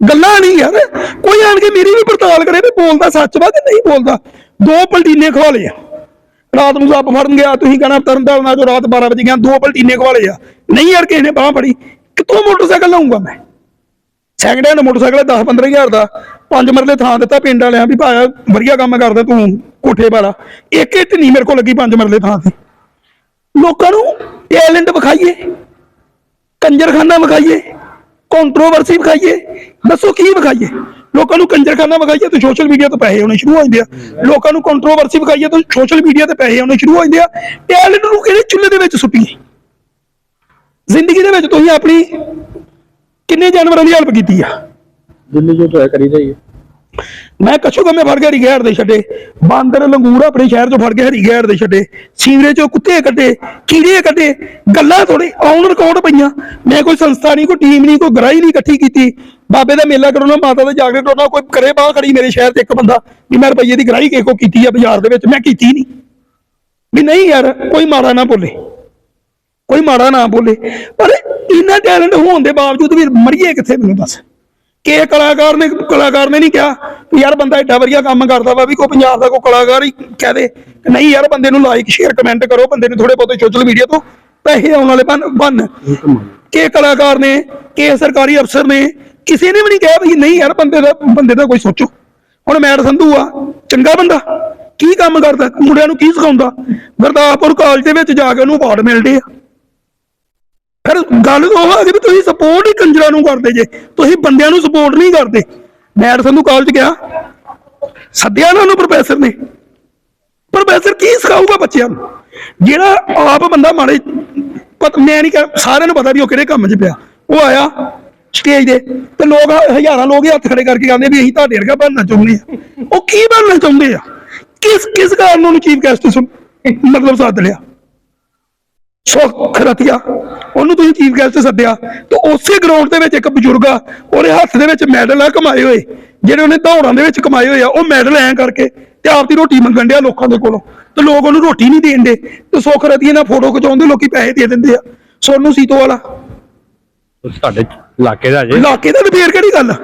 ਗੱਲਾਂ ਨਹੀਂ ਯਾਰ। ਕੋਈ ਆਣ ਕੇ ਮੇਰੀ ਵੀ ਪੜਤਾਲ ਕਰੇ ਵੀ ਬੋਲਦਾ ਸੱਚ ਵਾ ਕਿ ਨਹੀਂ ਬੋਲਦਾ? ਦੋ ਪਲਟੀਨੇ ਖਵਾ ਲਏ ਰਾਤ ਨੂੰ ਸੱਪ ਫੜਨ ਗਿਆ, ਤੁਸੀਂ ਕਹਣਾ ਤਰਨਤਾਰਨ ਆ ਜੋ ਰਾਤ 12 ਵਜੇ ਗਿਆ, ਦੋ ਪਲਟੀਨੇ ਖਵਾ ਲਏ ਨਹੀਂ ਯਾਰ, ਕਿਸੇ ਨੇ ਬਾਹ ਫੜੀ। ਕਿੱਥੋਂ ਮੋਟਰਸਾਈਕਲ ਲਾਉਂਗਾ ਮੈਂ? ਸੈਕਿੰਡ ਹੈਂਡ ਮੋਟਰਸਾਈਕਲ 10 15000 ਦਾ। ਪੰਜ ਮਰਲੇ ਥਾਂ ਦਿੱਤਾ ਪਿੰਡ ਵਾਲਿਆਂ ਵੀ, ਭਾਇਆ ਵਧੀਆ ਕੰਮ ਕਰਦਾ ਤੂੰ, ਕੋਠੇ ਵਾਲਾ। ਇੱਕ ਇੱਟ ਨਹੀਂ ਮੇਰੇ ਕੋਲ ਲੱਗੀ ਪੰਜ ਮਰਲੇ ਥਾਂ ਤੇ। ਲੋਕਾਂ ਨੂੰ ਟੈਲੈਂਟ ਵਿਖਾਈਏ, ਕੰਜਰਖਾਨਾ ਵਿਖਾਈਏ। ਕੰਟਰੋਵਰਸੀ ਵਿਖਾਈਏ। ਦੱਸੋ ਕੀ ਵਿਖਾਈਏ? ਲੋਕਾਂ ਨੂੰ ਕੰਜਰਖਾਨਾ ਵਿਖਾਈਏ ਤਾਂ ਸੋਸ਼ਲ ਮੀਡੀਆ ਤੋਂ ਪੈਸੇ ਆਉਣੇ ਸ਼ੁਰੂ ਹੋ ਜਾਂਦੇ ਆ। ਲੋਕਾਂ ਨੂੰ ਕੰਟਰੋਵਰਸੀ ਵਿਖਾਈਏ ਤਾਂ ਸੋਸ਼ਲ ਮੀਡੀਆ ਤੇ ਪੈਸੇ ਆਉਣੇ ਸ਼ੁਰੂ ਹੋ ਜਾਂਦੇ ਆ। ਟੈਲੈਂਟ ਨੂੰ ਕਿਹੜੇ ਚੁੱਲ੍ਹੇ ਦੇ ਵਿੱਚ ਸੁੱਟੀਏ? ਜ਼ਿੰਦਗੀ ਦੇ ਵਿੱਚ ਤੁਸੀਂ ਆਪਣੀ ਕਿੰਨੇ ਜਾਨਵਰਾਂ ਦੀ ਹੈਲਪ ਕੀਤੀ ਆ? ਦਿੱਲੀ ਜੋ ਤੋਂ ਕਰੀ ਰਹੀ ਮੈਂ ਕੱਛੂ ਕੰਮੇ ਫੜ ਕੇ ਹਰੀ ਗੈਰ ਦੇ ਛੱਡੇ, ਬਾਂਦਰ, ਲੰਗੂਰ ਆਪਣੇ ਸ਼ਹਿਰ ਚੋਂ ਫੜ ਕੇ ਹਰੀ ਗੈਰ ਦੇ ਛੱਡੇ ਸੀਵਰੇ ਚੋਂ ਕੁੱਤੇ ਕੱਢੇ ਕੀੜੇ ਕੱਢੇ ਗੱਲਾਂ ਥੋੜੀ ਔਨ ਰਿਕਾਰਡ ਪਈਆਂ। ਮੈਂ ਕੋਈ ਸੰਸਥਾ ਨਹੀਂ, ਕੋਈ ਟੀਮ ਨਹੀਂ, ਕੋਈ ਗਰਾਈ ਨਹੀਂ ਇਕੱਠੀ ਕੀਤੀ। ਬਾਬੇ ਦਾ ਮੇਲਾ ਕਰਾਉਣਾ ਮਾਤਾ ਦਾ ਜਾਗਰਣ ਕਰਾਉਣਾ ਕੋਈ ਕਰੇ ਬਾਹ ਖੜੀ ਮੇਰੇ ਸ਼ਹਿਰ ਤੇ ਇੱਕ ਬੰਦਾ ਵੀ ਮੈਂ ਰੁਪਈਏ ਦੀ ਗਰਾਈ ਕੋ ਕੀਤੀ ਆ ਬਾਜ਼ਾਰ ਦੇ ਵਿੱਚ, ਮੈਂ ਕੀਤੀ ਨਹੀਂ। ਵੀ ਨਹੀਂ ਯਾਰ, ਕੋਈ ਮਾੜਾ ਨਾ ਬੋਲੇ। ਕੋਈ ਮਾੜਾ ਨਾ ਬੋਲੇ। ਪਰ ਇੰਨਾ ਟੈਲੈਂਟ ਹੋਣ ਦੇ ਬਾਵਜੂਦ ਵੀ ਮਰੀਏ ਕਿੱਥੇ ਮੈਨੂੰ ਦੱਸ। ਕਿ ਕਲਾਕਾਰ ਨੇ ਕਲਾਕਾਰ ਨੇ ਨਹੀਂ ਕਿਹਾ ਵੀ ਯਾਰ ਬੰਦਾ ਏਡਾ ਵਧੀਆ ਕੰਮ ਕਰਦਾ ਵਾ ਵੀ ਕੋਈ ਪੰਜਾਬ ਦਾ ਕੋਈ ਕਲਾਕਾਰ ਹੀ ਕਹਿ ਦੇ ਕਿ ਨਹੀਂ ਯਾਰ ਬੰਦੇ ਨੂੰ ਲਾਈਕ ਸ਼ੇਅਰ ਕਮੈਂਟ ਕਰੋ, ਬੰਦੇ ਨੂੰ ਥੋੜੇ ਬਹੁਤੇ ਸੋਸ਼ਲ ਮੀਡੀਆ ਤੋਂ ਪੈਸੇ ਆਉਣ ਵਾਲੇ ਬਣ ਬਣ। ਕਿ ਕਲਾਕਾਰ ਨੇ, ਕਿ ਸਰਕਾਰੀ ਅਫਸਰ ਨੇ, ਕਿਸੇ ਨੇ ਵੀ ਨਹੀਂ ਕਿਹਾ ਵੀ ਨਹੀਂ ਯਾਰ ਬੰਦੇ ਦਾ ਬੰਦੇ ਦਾ ਕੋਈ ਸੋਚੋ। ਹੁਣ ਮੈਡ ਸੰਧੂ ਆ, ਚੰਗਾ ਬੰਦਾ। ਕੀ ਕੰਮ ਕਰਦਾ? ਮੁੰਡਿਆਂ ਨੂੰ ਕੀ ਸਿਖਾਉਂਦਾ? ਗੁਰਦਾਸਪੁਰ ਕਾਲਜ ਦੇ ਵਿੱਚ ਜਾ ਕੇ ਉਹਨੂੰ ਅਵਾਰਡ ਮਿਲਦੇ ਆ। ਫਿਰ ਗੱਲ ਉਹ ਆ ਗਈ ਵੀ ਤੁਸੀਂ ਸਪੋਰਟ ਹੀ ਕੰਜਰਾਂ ਨੂੰ ਕਰਦੇ ਜੇ। ਤੁਸੀਂ ਬੰਦਿਆਂ ਨੂੰ ਸਪੋਰਟ ਨਹੀਂ ਕਰਦੇ। ਮੈਡ ਸੰਧੂ ਕਾਲਜ ਗਿਆ। ਸੱਦਿਆ ਨਾ ਉਹਨੂੰ ਪ੍ਰੋਫੈਸਰ ਨੇ। ਪ੍ਰੋਫੈਸਰ ਕੀ ਸਿਖਾਊਗਾ ਬੱਚਿਆਂ ਨੂੰ? ਜਿਹੜਾ ਆਪ ਬੰਦਾ ਮਾੜੇ ਪਤ ਮੈਂ ਨਹੀਂ ਕਹਿ ਸਾਰਿਆਂ ਨੂੰ ਪਤਾ ਵੀ ਉਹ ਕਿਹੜੇ ਕੰਮ 'ਚ ਪਿਆ। ਉਹ ਆਇਆ ਸਟੇਜ ਦੇ। ਤੇ ਲੋਕ ਹਜ਼ਾਰਾਂ ਲੋਕ ਹੱਥ ਖੜੇ ਕਰਕੇ ਕਹਿੰਦੇ ਵੀ ਅਸੀਂ ਤੁਹਾਡੇ ਵਰਗਾ ਬਣਨਾ ਚਾਹੁੰਦੇ ਆ ਉਹ ਕੀ ਬਣਨਾ ਚਾਹੁੰਦੇ ਆ? ਕਿਸ ਕਿਸ ਕਾਰਨ ਉਹਨੂੰ ਚੀਫ ਗੈਸਟ ਮਤਲਬ ਸੱਦ ਲਿਆ? ਸੁੱਖ ਰਤੀਆ ਉਹਨੂੰ ਤੁਸੀਂ ਚੀਫ ਗੈਸਟ ਸੱਦਿਆ। ਤੇ ਉਸੇ ਗਰਾਊਂਡ ਦੇ ਵਿੱਚ ਇੱਕ ਬਜ਼ੁਰਗ ਆ ਉਹਦੇ ਹੱਥ ਦੇ ਵਿੱਚ ਮੈਡਲ ਆ ਕਮਾਏ ਹੋਏ। ਜਿਹੜੇ ਉਹਨੇ ਦੌੜਾਂ ਦੇ ਵਿੱਚ ਕਮਾਏ ਹੋਏ ਆ ਉਹ ਮੈਡਲ ਐਂ ਕਰਕੇ ਤੇ ਆਪ ਦੀ ਰੋਟੀ ਮੰਗਣ ਡਿਆ ਲੋਕਾਂ ਦੇ ਕੋਲੋਂ। ਤੇ ਲੋਕ ਉਹਨੂੰ ਰੋਟੀ ਨਹੀਂ ਦੇਣ ਦੇ। ਤੇ ਸੁੱਖ ਰਤੀਆ ਨਾਲ ਫੋਟੋ ਖਿਚਾਉਂਦੇ ਲੋਕੀ ਪੈਸੇ ਦੇ ਦਿੰਦੇ ਆ। ਸੋਨੂੰ ਸੀਤੋ ਵਾਲਾ। ਤੁਹਾਡੇ ਇਲਾਕੇ ਦਾ ਜੇ। ਇਲਾਕੇ ਦਾ ਫੇਰ ਕਿਹੜੀ ਗੱਲ ਆ?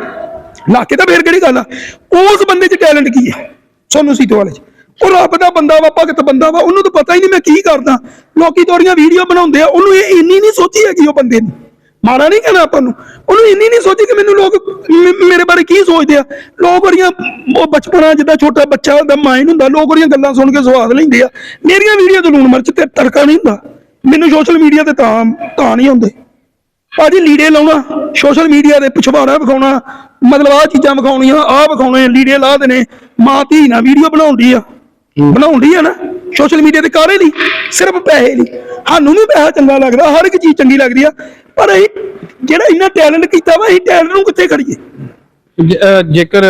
ਇਲਾਕੇ ਦਾ ਫੇਰ ਕਿਹੜੀ ਗੱਲ ਆ? ਉਸ ਬੰਦੇ 'ਚ ਟੈਲੈਂਟ ਕੀ ਹੈ? ਸੋਨੂੰ ਸੀਤੋ ਵਾਲੇ 'ਚ। ਉਹ ਰੱਬ ਦਾ ਬੰਦਾ ਵਾ, ਭਗਤ ਬੰਦਾ ਵਾ, ਉਹਨੂੰ ਤਾਂ ਪਤਾ ਹੀ ਨਹੀਂ ਮੈਂ ਕੀ ਕਰਦਾ। ਲੋਕੀ ਤੋਰੀਆਂ ਵੀਡੀਓ ਬਣਾਉਂਦੇ ਆ, ਉਹਨੂੰ ਇਹ ਇੰਨੀ ਨਹੀਂ ਸੋਚੀ ਹੈਗੀ ਉਹ ਬੰਦੇ ਨੂੰ ਮਾੜਾ ਨਹੀਂ ਕਹਿਣਾ ਆਪਾਂ ਨੂੰ। ਉਹਨੂੰ ਇੰਨੀ ਨਹੀਂ ਸੋਚੀ ਕਿ ਮੈਨੂੰ ਲੋਕ ਮੇਰੇ ਬਾਰੇ ਕੀ ਸੋਚਦੇ ਆ। ਲੋਕ ਉਹਦੀਆਂ, ਉਹ ਬਚਪਨਾ ਜਿੱਦਾਂ ਛੋਟਾ ਬੱਚਾ ਹੁੰਦਾ ਮਾਈਂਡ ਹੁੰਦਾ, ਲੋਕ ਉਹਦੀਆਂ ਗੱਲਾਂ ਸੁਣ ਕੇ ਸਵਾਦ ਲੈਂਦੇ ਆ। ਮੇਰੀਆਂ ਵੀਡੀਓ ਤੇ ਲੂਣ ਮਿਰਚ ਤੇ ਤੜਕਾ ਨਹੀਂ ਹੁੰਦਾ। ਮੈਨੂੰ ਸੋਸ਼ਲ ਮੀਡੀਆ ਤੇ ਤਾਂ ਤਾਂ ਨਹੀਂ ਹੁੰਦੇ ਭਾਜੀ ਲੀੜੇ ਲਾਉਣਾ ਸੋਸ਼ਲ ਮੀਡੀਆ ਦੇ ਪਿਛਵਾੜਾ ਵਿਖਾਉਣਾ, ਮਤਲਬ ਆਹ ਚੀਜ਼ਾਂ ਵਿਖਾਉਣੀਆਂ, ਆਹ ਵਿਖਾਉਣੇ, ਲੀੜੇ ਲਾ ਦੇਣੇ, ਮਾਂ ਧੀ ਨਾਲ ਵੀਡੀਓ ਬਣਾਉਂਦੀ ਆ। ਬਣਾਉਂਦੀ ਆ ਨਾ ਸੋਸ਼ਲ ਮੀਡੀਆ ਤੇ ਕਾਰੇ ਲਈ ਸਿਰਫ ਪੈਸੇ ਲਈ ਸਾਨੂੰ ਵੀ ਪੈਸਾ ਚੰਗਾ ਲੱਗਦਾ ਹਰ ਇੱਕ ਚੀਜ਼ ਚੰਗੀ ਲੱਗਦੀ ਆ ਪਰ ਜਿਹੜਾ ਇੰਨਾ ਟੈਲੈਂਟ ਕੀਤਾ ਵਾ ਇਹ ਟੈਲੈਂਟ ਨੂੰ ਕਿੱਥੇ ਖੜੀਏ? ਜੇਕਰ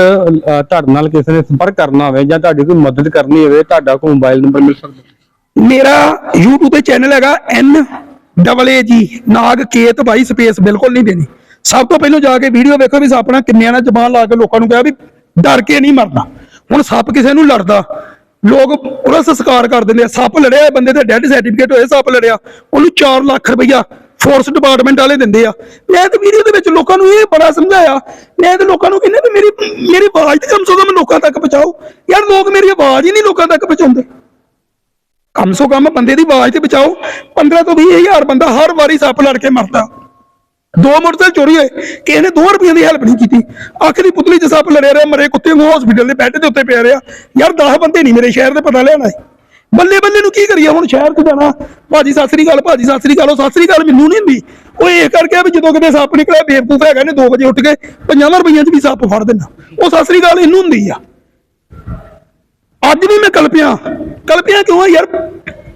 ਤੁਹਾਡੇ ਨਾਲ ਕਿਸੇ ਨੇ ਸੰਪਰਕ ਕਰਨਾ ਹੋਵੇ ਜਾਂ ਤੁਹਾਡੀ ਕੋਈ ਮਦਦ ਕਰਨੀ ਹੋਵੇ ਤੁਹਾਡਾ ਕੋਈ ਮੋਬਾਈਲ ਨੰਬਰ ਮਿਲ ਸਕਦਾ। ਮੇਰਾ YouTube ਤੇ ਚੈਨਲ ਹੈਗਾ N ਡਬਲ ਏ ਜੀ ਨਾਗ ਕੇਤ ਭਾਈ ਸਪੇਸ ਬਿਲਕੁਲ ਨਹੀਂ ਦੇਣੀ। ਸਭ ਤੋਂ ਪਹਿਲਾਂ ਜਾ ਕੇ ਵੀਡੀਓ ਵੇਖੋ ਵੀ ਆਪਣਾ ਕਿੰਨਿਆਂ ਨਾਲ ਜ਼ਬਾਨ ਲਾ ਕੇ ਲੋਕਾਂ ਨੂੰ ਕਿਹਾ ਵੀ ਡਰ ਕੇ ਨਹੀਂ ਮਰਨਾ। ਹੁਣ ਸੱਪ ਕਿਸੇ ਨੂੰ ਲੜਦਾ ਲੋਕ ਉਹਦਾ ਸੰਸਕਾਰ ਕਰ ਦਿੰਦੇ ਆ। ਸੱਪ ਲੜਿਆ ਬੰਦੇ ਤੇ ਡੈਡ ਸਰਟੀਫਿਕੇਟ ਹੋਏ, ਸੱਪ ਲੜਿਆ। ਉਹਨੂੰ 4 ਲੱਖ ਰੁਪਈਆ ਫੋਰਸ ਡਿਪਾਰਟਮੈਂਟ ਵਾਲੇ ਦਿੰਦੇ ਆ। ਮੈਂ ਤਾਂ ਵੀਡੀਓ ਦੇ ਵਿੱਚ ਲੋਕਾਂ ਨੂੰ ਇਹ ਬੜਾ ਸਮਝਾਇਆ। ਮੈਂ ਤੇ ਲੋਕਾਂ ਨੂੰ ਕਹਿੰਦਾ ਵੀ ਮੇਰੀ ਮੇਰੀ ਆਵਾਜ਼ ਤੇ ਕਮ ਸੋ ਕਮ ਲੋਕਾਂ ਤੱਕ ਪਹੁੰਚਾਓ। ਯਾਰ ਲੋਕ ਮੇਰੀ ਆਵਾਜ਼ ਹੀ ਨਹੀਂ ਲੋਕਾਂ ਤੱਕ ਪਹੁੰਚਾਉਂਦੇ। ਕਮ ਸੋ ਕਮ ਬੰਦੇ ਦੀ ਆਵਾਜ਼ ਤੇ ਬਚਾਓ। 15 ਤੋਂ 20 ਹਜ਼ਾਰ ਬੰਦਾ ਹਰ ਵਾਰੀ ਸੱਪ ਲੜ ਕੇ ਮਰਦਾ। ਦੋ ਮੋਟਰਸਾਈਕਲ ਚੋਰੀ ਹੋਏ, ਕਿਸੇ ਨੇ 2 ਰੁਪਈਆਂ ਦੀ ਹੈਲਪ ਨਹੀਂ ਕੀਤੀ। ਅੱਖ ਦੀ ਪੁਤਲੀ ਚ ਸੱਪ ਲੜਿਆ ਰਿਹਾ, ਮਰੇ ਕੁੱਤੇ ਨੂੰ ਹਸਪੀਟਲ ਦੇ ਬੈੱਡ ਦੇ ਉੱਤੇ ਪਿਆ ਰਿਹਾ। ਯਾਰ 10 ਬੰਦੇ ਨਹੀਂ ਮੇਰੇ ਸ਼ਹਿਰ ਦੇ ਪਤਾ ਲੈਣਾ ਬੱਲੇ ਬੱਲੇ ਨੂੰ ਕੀ ਕਰੀਏ ਹੁਣ ਸ਼ਹਿਰ 'ਚ ਜਾਣਾ? ਭਾਜੀ, ਸਤਿ ਸ੍ਰੀ ਅਕਾਲ, ਭਾਜੀ, ਸਤਿ ਸ੍ਰੀ ਅਕਾਲ, ਉਹ ਸਤਿ ਸ੍ਰੀ ਅਕਾਲ ਮੈਨੂੰ ਨਹੀਂ ਹੁੰਦੀ। ਉਹ ਇਹ ਕਰਕੇ ਵੀ ਜਦੋਂ ਕਿਤੇ ਸੱਪ ਨਿਕਲਿਆ, ਬੇਵਕੂਫ ਹੈਗਾ ਨੇ 2 ਵਜੇ ਉੱਠ ਕੇ 50 ਰੁਪਈਆਂ 'ਚ ਵੀ ਸੱਪ ਫੜ ਦੇਣਾ। ਉਹ ਸਤਿ ਸ੍ਰੀ ਅਕਾਲ, ਇਹਨੂੰ ਹੁੰਦੀ ਆ। ਅੱਜ ਵੀ ਮੈਂ ਕਲਪਿਆ। ਕਲਪਿਆ ਕਿਉਂ ਆ ਯਾਰ?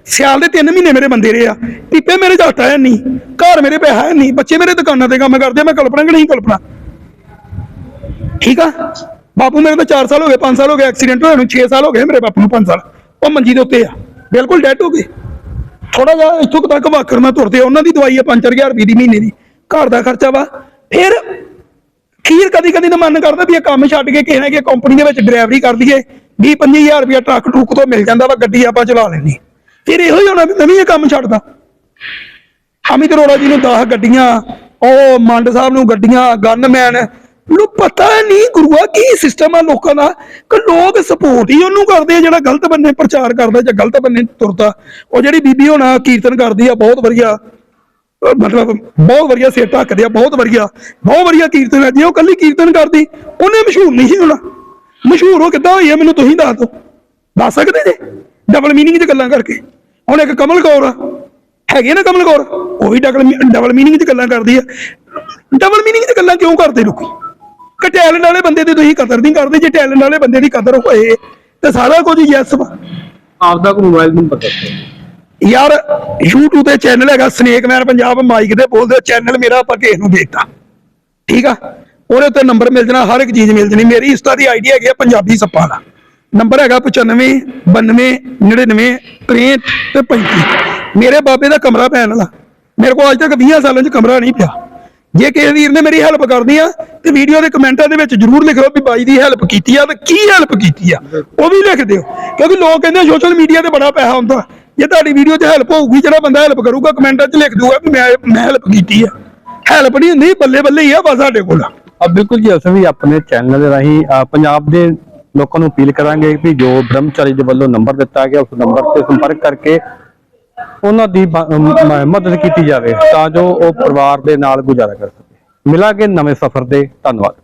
ਸਿਆਲ ਦੇ 3 ਮਹੀਨੇ ਮੇਰੇ ਬੰਦੇ ਰਹੇ ਆ। ਪੀਪੇ ਮੇਰੇ ਝਾਟਾ ਹੈ ਨਹੀਂ, ਘਰ ਮੇਰੇ ਪੈਸਾ ਹੈ ਨਹੀਂ, ਬੱਚੇ ਮੇਰੇ ਦੁਕਾਨਾਂ ਤੇ ਕੰਮ ਕਰਦੇ ਮੈਂ ਕਲਪਨਾ ਕਿ ਨਹੀਂ ਕਲਪਨਾ। ਠੀਕ ਆ? ਬਾਪੂ ਮੇਰੇ ਤਾਂ 4 ਸਾਲ ਹੋ ਗਏ 5 ਸਾਲ ਹੋ ਗਏ, ਐਕਸੀਡੈਂਟ ਹੋਇਆ ਨੂੰ 6 ਸਾਲ ਹੋ ਗਏ ਮੇਰੇ ਬਾਪੂ ਨੂੰ 5 ਸਾਲ। ਉਹ ਮੰਜੀ ਦੇ ਉੱਤੇ ਆ। ਬਿਲਕੁਲ ਡੈਡ ਹੋ ਗਏ। ਥੋੜਾ ਜਿਹਾ ਇੱਥੋਂ ਤੱਕ ਵਾਕਰ ਮੈਂ ਤੁਰਦੇ, ਉਹਨਾਂ ਦੀ ਦਵਾਈ ਆ 5-4000 ਰੁਪਏ ਦੀ ਮਹੀਨੇ ਦੀ। ਘਰ ਦਾ ਖਰਚਾ ਵਾ। ਫਿਰ ਖੀਰ ਕਦੀ ਕਦੀ ਤਾਂ ਮਨ ਕਰਦਾ ਵੀ ਇਹ ਕੰਮ ਛੱਡ ਕੇ ਕਿਸੇ ਨਾ ਕਿਸੇ ਕੰਪਨੀ ਦੇ ਵਿੱਚ ਡਰਾਈਵਰੀ ਕਰ ਦਈਏ 20-25000 ਰੁਪਏ ਟਰੱਕ ਟਰੁੱਕ ਤੋਂ ਮਿਲ ਜਾਂਦਾ ਵਾ, ਗੱਡੀ ਆਪਾਂ ਚਲਾ ਲੈਣੀ ਫਿਰ ਇਹੋ ਹੀ ਹੋਣਾ ਵੀ ਮੈਂ ਵੀ ਇਹ ਕੰਮ ਛੱਡਦਾ। ਅਮਿਤ ਅਰੋੜਾ ਜੀ ਨੂੰ 10 ਗੱਡੀਆਂ, ਉਹ ਮੰਡ ਸਾਹਿਬ ਨੂੰ ਗੱਡੀਆਂ ਗਨਮੈਨ ਨੂੰ ਪਤਾ ਨਹੀਂ ਗੁਰੂਆ ਕੀ ਸਿਸਟਮ ਆ ਲੋਕਾਂ ਦਾ, ਕਿ ਲੋਕ ਸਪੋਰਟ ਹੀ ਉਹਨੂੰ ਕਰਦੇ ਆ ਜਿਹੜਾ ਗਲਤ ਬੰਨੇ ਪ੍ਰਚਾਰ ਕਰਦਾ ਜਾਂ ਗਲਤ ਬੰਨੇ ਤੁਰਦਾ। ਉਹ ਜਿਹੜੀ ਬੀਬੀ ਹੋਣਾ ਕੀਰਤਨ ਕਰਦੀ ਆ, ਬਹੁਤ ਵਧੀਆ। ਮਤਲਬ ਬਹੁਤ ਵਧੀਆ ਸਿਰ ਢੱਕਦੇ ਆ, ਬਹੁਤ ਵਧੀਆ। ਬਹੁਤ ਵਧੀਆ ਕੀਰਤਨ ਹੈ ਜੇ ਉਹ ਕੱਲੀ ਕੀਰਤਨ ਕਰਦੀ, ਉਹਨੇ ਮਸ਼ਹੂਰ ਨਹੀਂ ਸੀ ਹੋਣਾ। ਮਸ਼ਹੂਰ ਉਹ ਕਿੱਦਾਂ ਹੋਈ ਹੈ ਮੈਨੂੰ ਤੁਸੀਂ ਦੱਸ ਦਿਓ। ਦੱਸ ਸਕਦੇ ਜੇ? ਡਬਲ ਮੀਨਿੰਗ 'ਚ ਗੱਲਾਂ ਕਰਕੇ। ਹੁਣ ਇੱਕ ਕਮਲ ਕੌਰ ਹੈਗੀ ਨਾ ਕਮਲ ਕੌਰ? ਉਹ ਵੀ ਡਬਲ ਡਬਲ ਮੀਨਿੰਗ 'ਚ ਗੱਲਾਂ ਕਰਦੀ ਆ। ਡਬਲ ਮੀਨਿੰਗ 'ਚ ਗੱਲਾਂ ਕਿਉਂ ਕਰਦੇ ਲੋਕੀ? ਕਿ ਟੈਲੈਂਟ ਵਾਲੇ ਬੰਦੇ ਦੀ ਤੁਸੀਂ ਕਦਰ ਨਹੀਂ ਕਰਦੇ ਜੇ ਟੈਲੈਂਟ ਵਾਲੇ ਬੰਦੇ ਦੀ ਕਦਰ ਹੋਏ ਤੇ ਸਾਰਾ ਕੁਝ ਯੈਸ ਵਾ। ਆਪਦਾ ਕੋਈ ਮੋਬਾਈਲ ਨੰਬਰ ਦੱਸੋ ਯਾਰ YouTube ਤੇ ਚੈਨਲ ਹੈਗਾ ਸਨੇਕ ਮੈਨ ਪੰਜਾਬ ਮਾਈਕ ਦੇ ਬੋਲਦੇ ਚੈਨਲ ਮੇਰਾ ਆਪਾਂ ਕਿਸੇ ਨੂੰ ਵੇਚਤਾ ਠੀਕ ਆ? ਉਹਦੇ ਉੱਤੇ ਨੰਬਰ ਮਿਲ ਜਾਣਾ ਹਰ ਇੱਕ ਚੀਜ਼ ਮਿਲ ਜਾਣੀ। ਮੇਰੀ ਇੰਸਟਾ ਦੀ ਆਈਡੀ ਹੈਗੀ ਆ ਪੰਜਾਬੀ ਸੱਪਾਂ ਦਾ। ਨੰਬਰ ਹੈਗਾ 95 92 99 63 ਤੇ 35 ਮੇਰੇ ਬਾਬੇ ਦਾ ਕਮਰਾ ਪੈਣ ਵਾਲਾ। ਮੇਰੇ ਕੋਲ ਅੱਜ ਤੱਕ 20 ਸਾਲਾਂ 'ਚ ਕਮਰਾ ਨਹੀਂ ਪਿਆ। ਜੇ ਕਿਸੇ ਵੀਰ ਨੇ ਮੇਰੀ ਹੈਲਪ ਕਰਨੀ ਆ, ਤੇ ਵੀਡੀਓ ਦੇ ਕਮੈਂਟਾਂ ਦੇ ਵਿੱਚ ਜਰੂਰ ਲਿਖੋ ਵੀ ਬਾਈ ਦੀ ਹੈਲਪ ਕੀਤੀ ਆ ਤੇ ਕੀ ਹੈਲਪ ਕੀਤੀ ਆ। ਉਹ ਵੀ ਲਿਖ ਦਿਓ। ਕਿਉਂਕਿ ਲੋਕ ਕਹਿੰਦੇ ਸੋਸ਼ਲ ਮੀਡੀਆ ਤੇ ਬੜਾ ਪੈਸਾ ਹੁੰਦਾ। ਜੇ ਤੁਹਾਡੀ ਵੀਡੀਓ 'ਚ ਹੈਲਪ ਹੋਊਗੀ, ਜਿਹੜਾ ਬੰਦਾ ਹੈਲਪ ਕਰੂਗਾ ਕਮੈਂਟਾਂ 'ਚ ਲਿਖ ਦੂਗਾ ਵੀ ਮੈਂ ਮੈਂ ਹੈਲਪ ਕੀਤੀ ਆ। ਹੈਲਪ ਨਹੀਂ ਹੁੰਦੀ ਬੱਲੇ ਬੱਲੇ ਹੀ ਆ ਬਸ ਸਾਡੇ ਕੋਲ। ਆ ਬਿਲਕੁਲ ਜੀ, ਅਸੀਂ ਵੀ ਆਪਣੇ ਚੈਨਲ ਰਾਹੀਂ ਪੰਜਾਬ ਦੇ ਲੋਕਾਂ ਨੂੰ ਅਪੀਲ ਕਰਾਂਗੇ ਕਿ ਜੋ ਬ੍ਰਹਮਚਾਰੀ ਦੇ ਵੱਲੋਂ ਨੰਬਰ ਦਿੱਤਾ ਗਿਆ, ਉਸ ਨੰਬਰ ਤੇ ਸੰਪਰਕ ਕਰਕੇ ਉਹਨਾਂ ਦੀ ਮਦਦ ਕੀਤੀ ਜਾਵੇ ਤਾਂ ਜੋ ਉਹ ਪਰਿਵਾਰ ਦੇ ਨਾਲ ਗੁਜ਼ਾਰਾ ਕਰ ਸਕੇ। ਮਿਲਾਂਗੇ ਨਵੇਂ ਸਫ਼ਰ ਦੇ। ਧੰਨਵਾਦ।